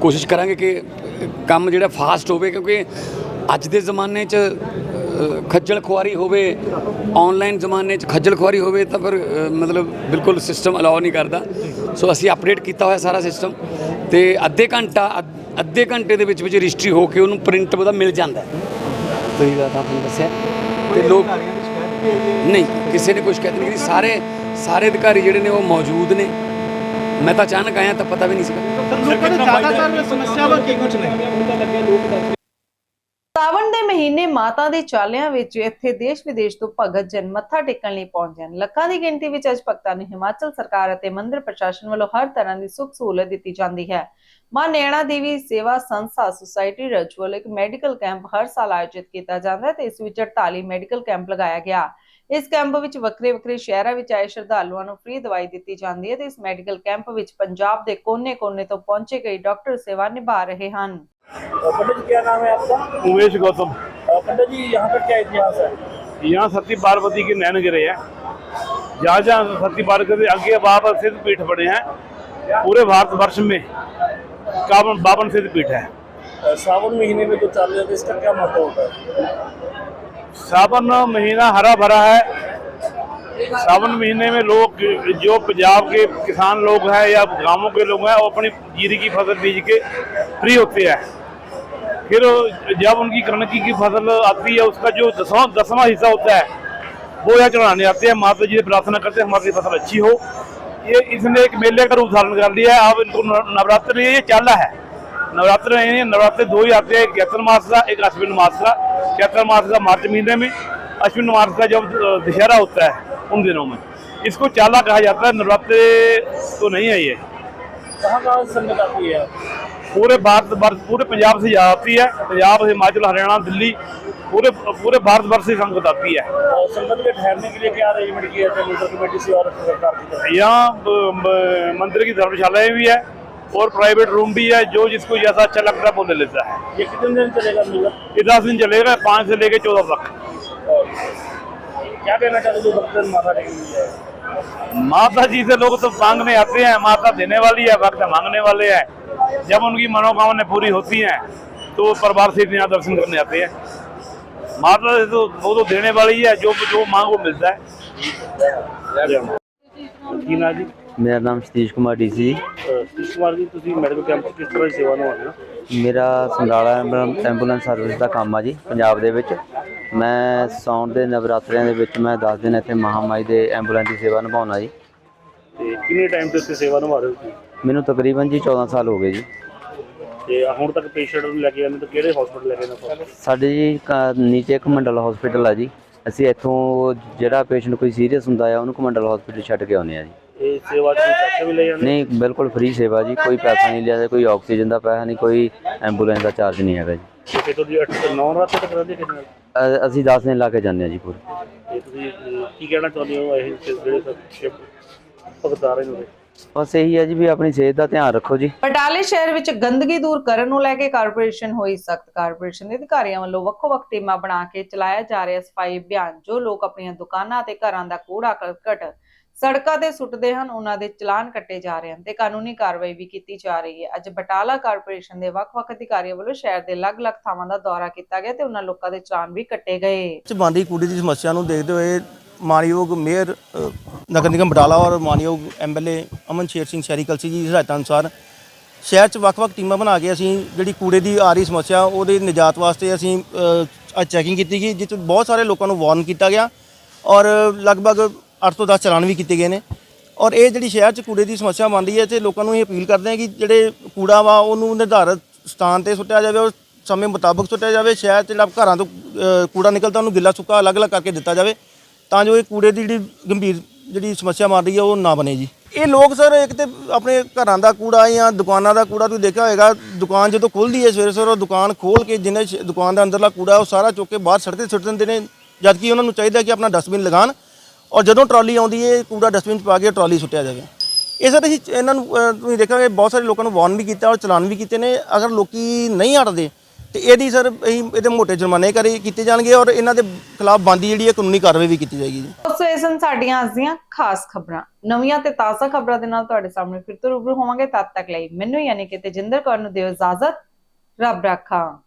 ਕੋਸ਼ਿਸ਼ ਕਰਾਂਗੇ ਕਿ ਕੰਮ ਜਿਹੜਾ ਫਾਸਟ ਹੋਵੇ ਕਿਉਂਕਿ ਅੱਜ ਦੇ ਜ਼ਮਾਨੇ 'ਚ ਖੱਜਲ ਖੁਆਰੀ ਹੋਵੇ ਆਨਲਾਈਨ ਜ਼ਮਾਨੇ 'ਚ ਖੱਜਲ ਖੁਆਰੀ ਹੋਵੇ ਤਾਂ ਫਿਰ ਮਤਲਬ ਬਿਲਕੁਲ ਸਿਸਟਮ ਅਲਾਉ ਨਹੀਂ ਕਰਦਾ। ਸੋ ਅਸੀਂ ਅਪਡੇਟ ਕੀਤਾ ਹੋਇਆ ਸਾਰਾ ਸਿਸਟਮ ਤੇ ਅੱਧੇ ਘੰਟਾ ਅੱਧ- ਘੰਟੇ ਦੇ ਵਿੱਚ ਵਿੱਚ ਰਜਿਸਟਰੀ ਹੋ ਕੇ ਉਹਨੂੰ ਪ੍ਰਿੰਟ ਉਹਦਾ ਮਿਲ ਜਾਂਦਾ ਤੁਸੀਂ ਤਾਂ ਤੁਹਾਨੂੰ ਦੱਸਿਆ। ਤੇ ਲੋਕ ਨਹੀਂ ਕਿਸੇ ਨੇ ਕੋਈ ਸ਼ਿਕਾਇਤ ਨਹੀਂ ਸਾਰੇ ਸਾਰੇ ਅਧਿਕਾਰੀ ਜਿਹੜੇ ਨੇ ਉਹ ਮੌਜੂਦ ਨੇ। ਮੈਂ ਤਾਂ ਅਚਾਨਕ ਆਇਆ ਤਾਂ ਪਤਾ ਵੀ ਨਹੀਂ ਸੀਗਾ। ਲੋਕਾਂ ਦੀ ਜ਼ਿਆਦਾਤਰ ਸਮੱਸਿਆਵਾਂ ਕੀ ਕੁਝ ਨੇ? ਸਾਵਣ ਦੇ ਮਹੀਨੇ ਮਾਤਾ ਦੇ ਚਾਲਿਆਂ ਵਿੱਚ ਇੱਥੇ ਦੇਸ਼ ਵਿਦੇਸ਼ ਤੋਂ ਭਗਤ ਜਨ ਮੱਥਾ ਟੇਕਣ ਲਈ ਪਹੁੰਚਦੇ ਹਨ ਲੱਖਾਂ ਦੀ ਗਿਣਤੀ ਵਿੱਚ ਅੱਜ ਭਗਤਾਂ ਨੂੰ ਹਿਮਾਚਲ ਸਰਕਾਰ ਅਤੇ ਮੰਦਿਰ ਪ੍ਰਸ਼ਾਸਨ ਵੱਲੋਂ ਹਰ ਤਰ੍ਹਾਂ ਦੀ ਸੁੱਖ ਸਹੂਲਤ ਦਿੱਤੀ ਜਾਂਦੀ ਹੈ। ਮਾਂ ਨੈਣਾ ਦੇਵੀ ਸੇਵਾ ਸੰਸਥਾ ਸੁਸਾਇਟੀ ਰਜ ਵੱਲੋਂ ਇੱਕ ਮੈਡੀਕਲ ਕੈਂਪ ਹਰ ਸਾਲ ਆਯੋਜਿਤ ਕੀਤਾ ਜਾਂਦਾ ਹੈ ਤੇ ਇਸ ਵਿੱਚ 48 ਮੈਡੀਕਲ ਕੈਂਪ ਲਗਾਇਆ ਗਿਆ। ਇਸ ਕੈਂਪ ਵਿੱਚ ਵੱਖਰੇ ਵੱਖਰੇ ਸ਼ਹਿਰਾਂ ਵਿੱਚ ਆਏ ਸ਼ਰਧਾਲੂਆਂ ਨੂੰ ਫ੍ਰੀ ਦਵਾਈ ਦਿੱਤੀ ਜਾਂਦੀ ਹੈ ਤੇ ਇਸ ਮੈਡੀਕਲ ਕੈਂਪ ਵਿੱਚ ਪੰਜਾਬ ਦੇ ਕੋਨੇ-ਕੋਨੇ ਤੋਂ ਪਹੁੰਚੇ ਕਈ ਡਾਕਟਰ ਸੇਵਾ ਨਿਭਾ ਰਹੇ ਹਨ पंडित जी क्या नाम है आपका उमेश गौतम पंडित जी यहाँ पर क्या इतिहास है यहाँ सती पार्वती के नैन गिरे हैं जहाँ जहाँ सती पार्वती आगे बाबा सिद्ध पीठ बने हैं पूरे भारतवर्ष में कावन बावन सिद्ध पीठ है सावन महीने में जो चाल रहे थे इसका क्या महत्व होता है सावन महीना हरा भरा है सावन महीने में लोग जो पंजाब के किसान लोग हैं या गांवों के लोग हैं वो अपनी जीरी की फसल बीज के फ्री होते हैं फिर जब उनकी कणकी की फसल आती है उसका जो दसवां दसवां हिस्सा होता है वो यहाँ चढ़ाने आते हैं माता जी से प्रार्थना करते हैं हमारी फसल अच्छी हो ये इसने एक मेले का रूप धारण कर लिया है अब इनको न- नवरात्र ये चाला है नवरात्र में नवरात्र दो ही आते हैं एक चैत्र मास का एक अश्विन मास का चैत्र मास का मार्च महीने में अश्विन मास का जब दशहरा होता है उन दिनों में। इसको चाला कहा जाता है नवरात्र तो नहीं है ये। कहाँ कहाँ संगत आती है? पूरे भारत वर्ष पूरे पंजाब से आती है पंजाब हिमाचल हरियाणा दिल्ली पूरे पूरे भारत वर्ष से संगत आती है। संगत के ठहरने के लिए क्या अरेंजमेंट किया है? यहाँ मंदिर की धर्मशालाएँ भी है और प्राइवेट रूम भी है जो जिसको जैसा अच्छा लगता है वो ले लेता है। ये दिन चलेगा दस दिन चलेगा पाँच से लेके चौदह तक। माता जी से लोग तो मांगने आते हैं माता देने वाली है वक्त मांगने वाले हैं। जब उनकी मनोकामना पूरी होती हैं तो परिवार से यहाँ दर्शन करने आते हैं। माता से तो वो तो देने वाली है जो जो मांग वो मिलता है। जी। ਮੇਰਾ ਨਾਮ ਸਤੀਸ਼ ਕੁਮਾਰ ਡੀਸੀ ਸਤੀਸ਼ ਕੁਮਾਰ ਜੀ ਤੁਸੀਂ ਮੈਡੀਕਲ ਕੈਂਪ ਕਿਸ ਤਰ੍ਹਾਂ ਦੀ ਸੇਵਾ ਨਿਭਾਉਂਦੇ ਹੋ? ਮੇਰਾ ਸਮਰਾਲਾ ਐਂਬੂਲੈਂਸ ਸਰਵਿਸ ਦਾ ਕੰਮ ਆ ਜੀ ਪੰਜਾਬ ਦੇ ਵਿੱਚ। ਮੈਂ ਸਾਉਣ ਦੇ ਨਵਰਾਤਰਿਆਂ ਦੇ ਵਿੱਚ ਮੈਂ 10 ਦਿਨ ਇੱਥੇ ਮਹਾਮਾਈ ਦੇ ਐਂਬੂਲੈਂਸ ਦੀ ਸੇਵਾ ਨਿਭਾਉਣਾ ਜੀ। ਤੇ ਕਿੰਨੇ ਟਾਈਮ ਤੋਂ ਇੱਥੇ ਸੇਵਾ ਨਿਭਾ ਰਹੇ ਹੋ ਤੁਸੀਂ? ਮੈਨੂੰ ਤਕਰੀਬਨ ਜੀ 14 ਸਾਲ ਹੋ ਗਏ ਜੀ। ਤੇ ਹੁਣ ਤੱਕ ਪੇਸ਼ੈਂਟ ਨੂੰ ਲੈ ਕੇ ਜਾਂਦੇ ਤਾਂ ਕਿਹੜੇ ਹਸਪੀਟਲ ਲੈ ਕੇ ਜਾਂਦੇ ਸਾਡੇ ਜੀ ਕ- ਨੀਚੇ ਇੱਕ ਮੰਡਲ ਹਸਪੀਟਲ ਆ ਜੀ। ਅਸੀਂ ਇੱਥੋਂ ਜਿਹੜਾ ਪੇਸ਼ੈਂਟ ਕੋਈ ਸੀਰੀਅਸ ਹੁੰਦਾ ਆ ਉਹਨੂੰ ਕਮੰਡਲ ਹਸਪੀਟਲ ਛੱਡ ਕੇ ਆਉਂਦੇ ਆ ਜੀ। ਇਹ ਸੇਵਾ ਚ ਕੋਈ ਪੈਸੇ ਵੀ ਲੈ ਜਾਂਦੇ? ਨਹੀਂ ਬਿਲਕੁਲ ਫ੍ਰੀ ਸੇਵਾ ਜੀ ਕੋਈ ਪੈਸਾ ਨਹੀਂ ਲਿਆ ਕੋਈ ਆਕਸੀਜਨ ਦਾ ਪੈਸਾ ਨਹੀਂ ਕੋਈ ਐਂਬੂਲੈਂਸ ਦਾ ਚਾਰਜ ਨਹੀਂ ਹੈਗਾ ਜੀ। ਤੇ ਤੁਹਾਡੀ 8 ਤੋਂ 9 ਰਾਤ ਤੱਕ ਰਹਿੰਦੇ ਕਿੰਨੇ ਅ- ਅਸੀਂ 10 ਦਿਨ ਲਾ ਕੇ ਜਾਂਦੇ ਹਾਂ ਜੀ ਪੂਰੇ। ਤੇ ਤੁਸੀਂ ਅਮ, ਕੀ ਕਹਿਣਾ ਚਾਹੁੰਦੇ ਹੋ ਇਹ ਜਿਹੜੇ ਸਭ ਭਗਤਾਰੇ ਨੂੰ? ਬਸ ਇਹੀ ਹੈ ਜੀ ਵੀ ਆਪਣੀ ਸਿਹਤ ਦਾ ਧਿਆਨ ਰੱਖੋ ਜੀ। ਬਟਾਲੇ ਸ਼ਹਿਰ ਵਿੱਚ ਗੰਦਗੀ ਦੂਰ ਕਰਨ ਨੂੰ ਲੈ ਕੇ ਕਾਰਪੋਰੇਸ਼ਨ ਹੋਈ ਸਖਤ। ਕਾਰਪੋਰੇਸ਼ਨ ਦੇ ਅਧਿਕਾਰੀਆਂ ਵੱਲੋਂ ਵੱਖੋ-ਵੱਖ ਟੀਮਾਂ ਬਣਾ ਕੇ ਚਲਾਇਆ ਜਾ ਰਿਹਾ ਸਫ਼ਾਈ ਅਭਿਆਨ ਜੋ ਲੋਕ ਆਪਣੀਆਂ ਦੁਕਾਨਾਂ ਤੇ ਘਰਾਂ ਦਾ ਕੂੜਾ ਕਰਕਟ ਸੜਕਾਂ ਤੇ ਸੁੱਟਦੇ ਹਨ, ਉਹਨਾਂ ਦੇ ਚਲਾਨ ਕੱਟੇ ਜਾ ਰਹੇ ਹਨ ਤੇ ਕਾਨੂੰਨੀ ਕਾਰਵਾਈ ਵੀ ਕੀਤੀ ਜਾ ਰਹੀ ਹੈ। ਅੱਜ ਬਟਾਲਾ ਕਾਰਪੋਰੇਸ਼ਨ ਦੇ ਵੱਖ-ਵੱਖ ਅਧਿਕਾਰੀਆਂ ਵੱਲੋਂ ਸ਼ਹਿਰ ਦੇ ਅਲੱਗ-ਅਲੱਗ ਥਾਵਾਂ ਦਾ ਦੌਰਾ ਕੀਤਾ ਗਿਆ ਤੇ ਉਹਨਾਂ ਲੋਕਾਂ ਦੇ ਚਲਾਨ ਵੀ ਕੱਟੇ ਗਏ। ਚ ਬਣਦੀ ਦੀ ਸਮੱਸਿਆ ਨੂੰ ਦੇਖਦੇ ਹੋਏ ਮਾਨਯੋਗ ਮੇਅਰ ਨਗਰ ਨਿਗਮ ਬਟਾਲਾ ਔਰ ਮਾਨਯੋਗ ਐਮਐਲਏ ਅਮਨ ਸ਼ੇਰ ਸਿੰਘ ਸ਼ਹਿਰੀ ਕਲਸੀ ਜੀ ਦੀ ਹਦਾਇਤਾਂ ਅਨੁਸਾਰ ਸ਼ਹਿਰ 'ਚ ਵੱਖ-ਵੱਖ ਟੀਮਾਂ ਬਣਾ ਕੇ ਅਸੀਂ ਜਿਹੜੀ ਕੂੜੇ ਦੀ ਆ ਰਹੀ ਸਮੱਸਿਆ, ਉਹਦੇ ਨਿਜਾਤ ਵਾਸਤੇ ਅਸੀਂ ਚੈਕਿੰਗ ਕੀਤੀ ਗਈ ਜਿਸ 'ਚ ਬਹੁਤ ਸਾਰੇ ਲੋਕਾਂ ਨੂੰ ਵਾਰਨ ਕੀਤਾ ਗਿਆ ਔਰ ਲਗਭਗ 8 ਤੋਂ 10 ਚਲਾਨ ਵੀ ਕੀਤੇ ਗਏ ਨੇ। ਔਰ ਇਹ ਜਿਹੜੀ ਸ਼ਹਿਰ 'ਚ ਕੂੜੇ ਦੀ ਸਮੱਸਿਆ ਬਣ ਰਹੀ ਹੈ ਤੇ ਲੋਕਾਂ ਨੂੰ ਇਹ ਅਪੀਲ ਕਰਦੇ ਹਾਂ ਕਿ ਜਿਹੜੇ ਕੂੜਾ ਵਾ ਉਹਨੂੰ ਨਿਰਧਾਰਤ ਸਥਾਨ ਤੇ ਸੁੱਟਿਆ ਜਾਵੇ ਔਰ ਸਮੇਂ ਮੁਤਾਬਕ ਸੁੱਟਿਆ ਜਾਵੇ। ਸ਼ਹਿਰ 'ਚ ਜਿਹੜਾ ਘਰਾਂ ਤੋਂ ਅ, ਕੂੜਾ ਨਿਕਲਦਾ ਉਹਨੂੰ ਗਿੱਲਾ ਸੁੱਕਾ ਅਲੱਗ-ਅਲੱਗ ਕਰਕੇ ਦਿੱਤਾ ਜਾਵੇ ਤਾਂ ਜੋ ਇਹ ਕੂੜੇ ਦੀ ਜਿਹੜੀ ਗੰਭੀਰ ਜਿਹੜੀ ਸਮੱਸਿਆ ਮਾਰ ਰਹੀ ਹੈ ਉਹ ਨਾ ਬਣੇ ਜੀ। ਇਹ ਲੋਕ ਸਰ ਇੱਕ ਤੇ ਆਪਣੇ ਘਰਾਂ ਦਾ ਕੂੜਾ ਜਾਂ ਦੁਕਾਨਾਂ ਦਾ ਕੂੜਾ ਤੁਸੀਂ ਦੇਖਿਆ ਹੋਏਗਾ ਦੁਕਾਨ ਜਦੋਂ ਖੁੱਲਦੀ ਹੈ ਸਵੇਰੇ ਸਵੇਰੇ ਉਹ ਦੁਕਾਨ ਖੋਲ ਕੇ ਜਿੰਨੇ ਸ਼- ਦੁਕਾਨ ਦਾ ਅੰਦਰਲਾ ਕੂੜਾ ਉਹ ਸਾਰਾ ਚੁੱਕ ਕੇ ਬਾਹਰ ਸੜਕ ਤੇ ਸੁੱਟ ਦਿੰਦੇ ਨੇ। ਜਦਕਿ ਉਹਨਾਂ ਨੂੰ ਚਾਹੀਦਾ ਕਿ ਆਪਣਾ ਡਸਟਬਿਨ ਲਗਾਉਣ। ਔਰ ਜਦੋਂ ਟਰਾਲੀ ਆਉਂਦੀ ਹੈ ਕੂੜਾ ਡਸਟਬਿਨ 'ਚ ਪਾ ਕੇ ਟਰਾਲੀ ਸੁੱਟਿਆ ਜਾਵੇ। ਇਹ ਸਰ ਅਸੀਂ ਇਹਨਾਂ ਨੂੰ ਅਹ, ਤੁਸੀਂ ਦੇਖਾਂਗੇ ਬਹੁਤ ਸਾਰੇ ਲੋਕਾਂ ਨੂੰ ਵਾਰਨ ਵੀ ਕੀਤਾ ਔਰ ਚਲਾਨ ਵੀ ਕੀਤੇ ਨੇ। ਅਗਰ ਲੋਕੀ ਨਹੀਂ ਹਟਦੇ ਤੇ ਇਹਦੀ ਸਰ ਅਸੀਂ ਇਹਦੇ ਮੋਟੇ ਜੁਰਮਾਨੇ ਕਰੇ ਕੀਤੇ ਜਾਣਗੇ ਔਰ ਇਹਨਾਂ ਦੇ ਖਿਲਾਫ ਬੰਦੀ ਜਿਹੜੀ ਹੈ ਕਾਨੂੰਨੀ ਕਾਰਵਾਈ ਵੀ ਕੀਤੀ ਜਾਏਗੀ ਜੀ। ਸੋ ਇਹ ਸਨ ਸਾਡੀਆਂ ਅੱਜ ਦੀਆਂ ਖਾਸ ਖਬਰਾਂ। ਨਵੀਆਂ ਤੇ ਤਾਜ਼ਾ ਖਬਰਾਂ ਦੇ ਨਾਲ ਤੁਹਾਡੇ ਸਾਹਮਣੇ ਫਿਰ ਤੋਂ ਰੂਬਰੂ ਹੋਵਾਂਗੇ। ਤਦ ਤੱਕ ਲਈ ਮੈਨੂੰ ਯਾਨੀ ਕਿ ਤੇਜਿੰਦਰ ਕੌਰ ਨੂੰ ਦਿਓ ਇਜਾਜ਼ਤ। ਰੱਬ ਰਾਖਾ।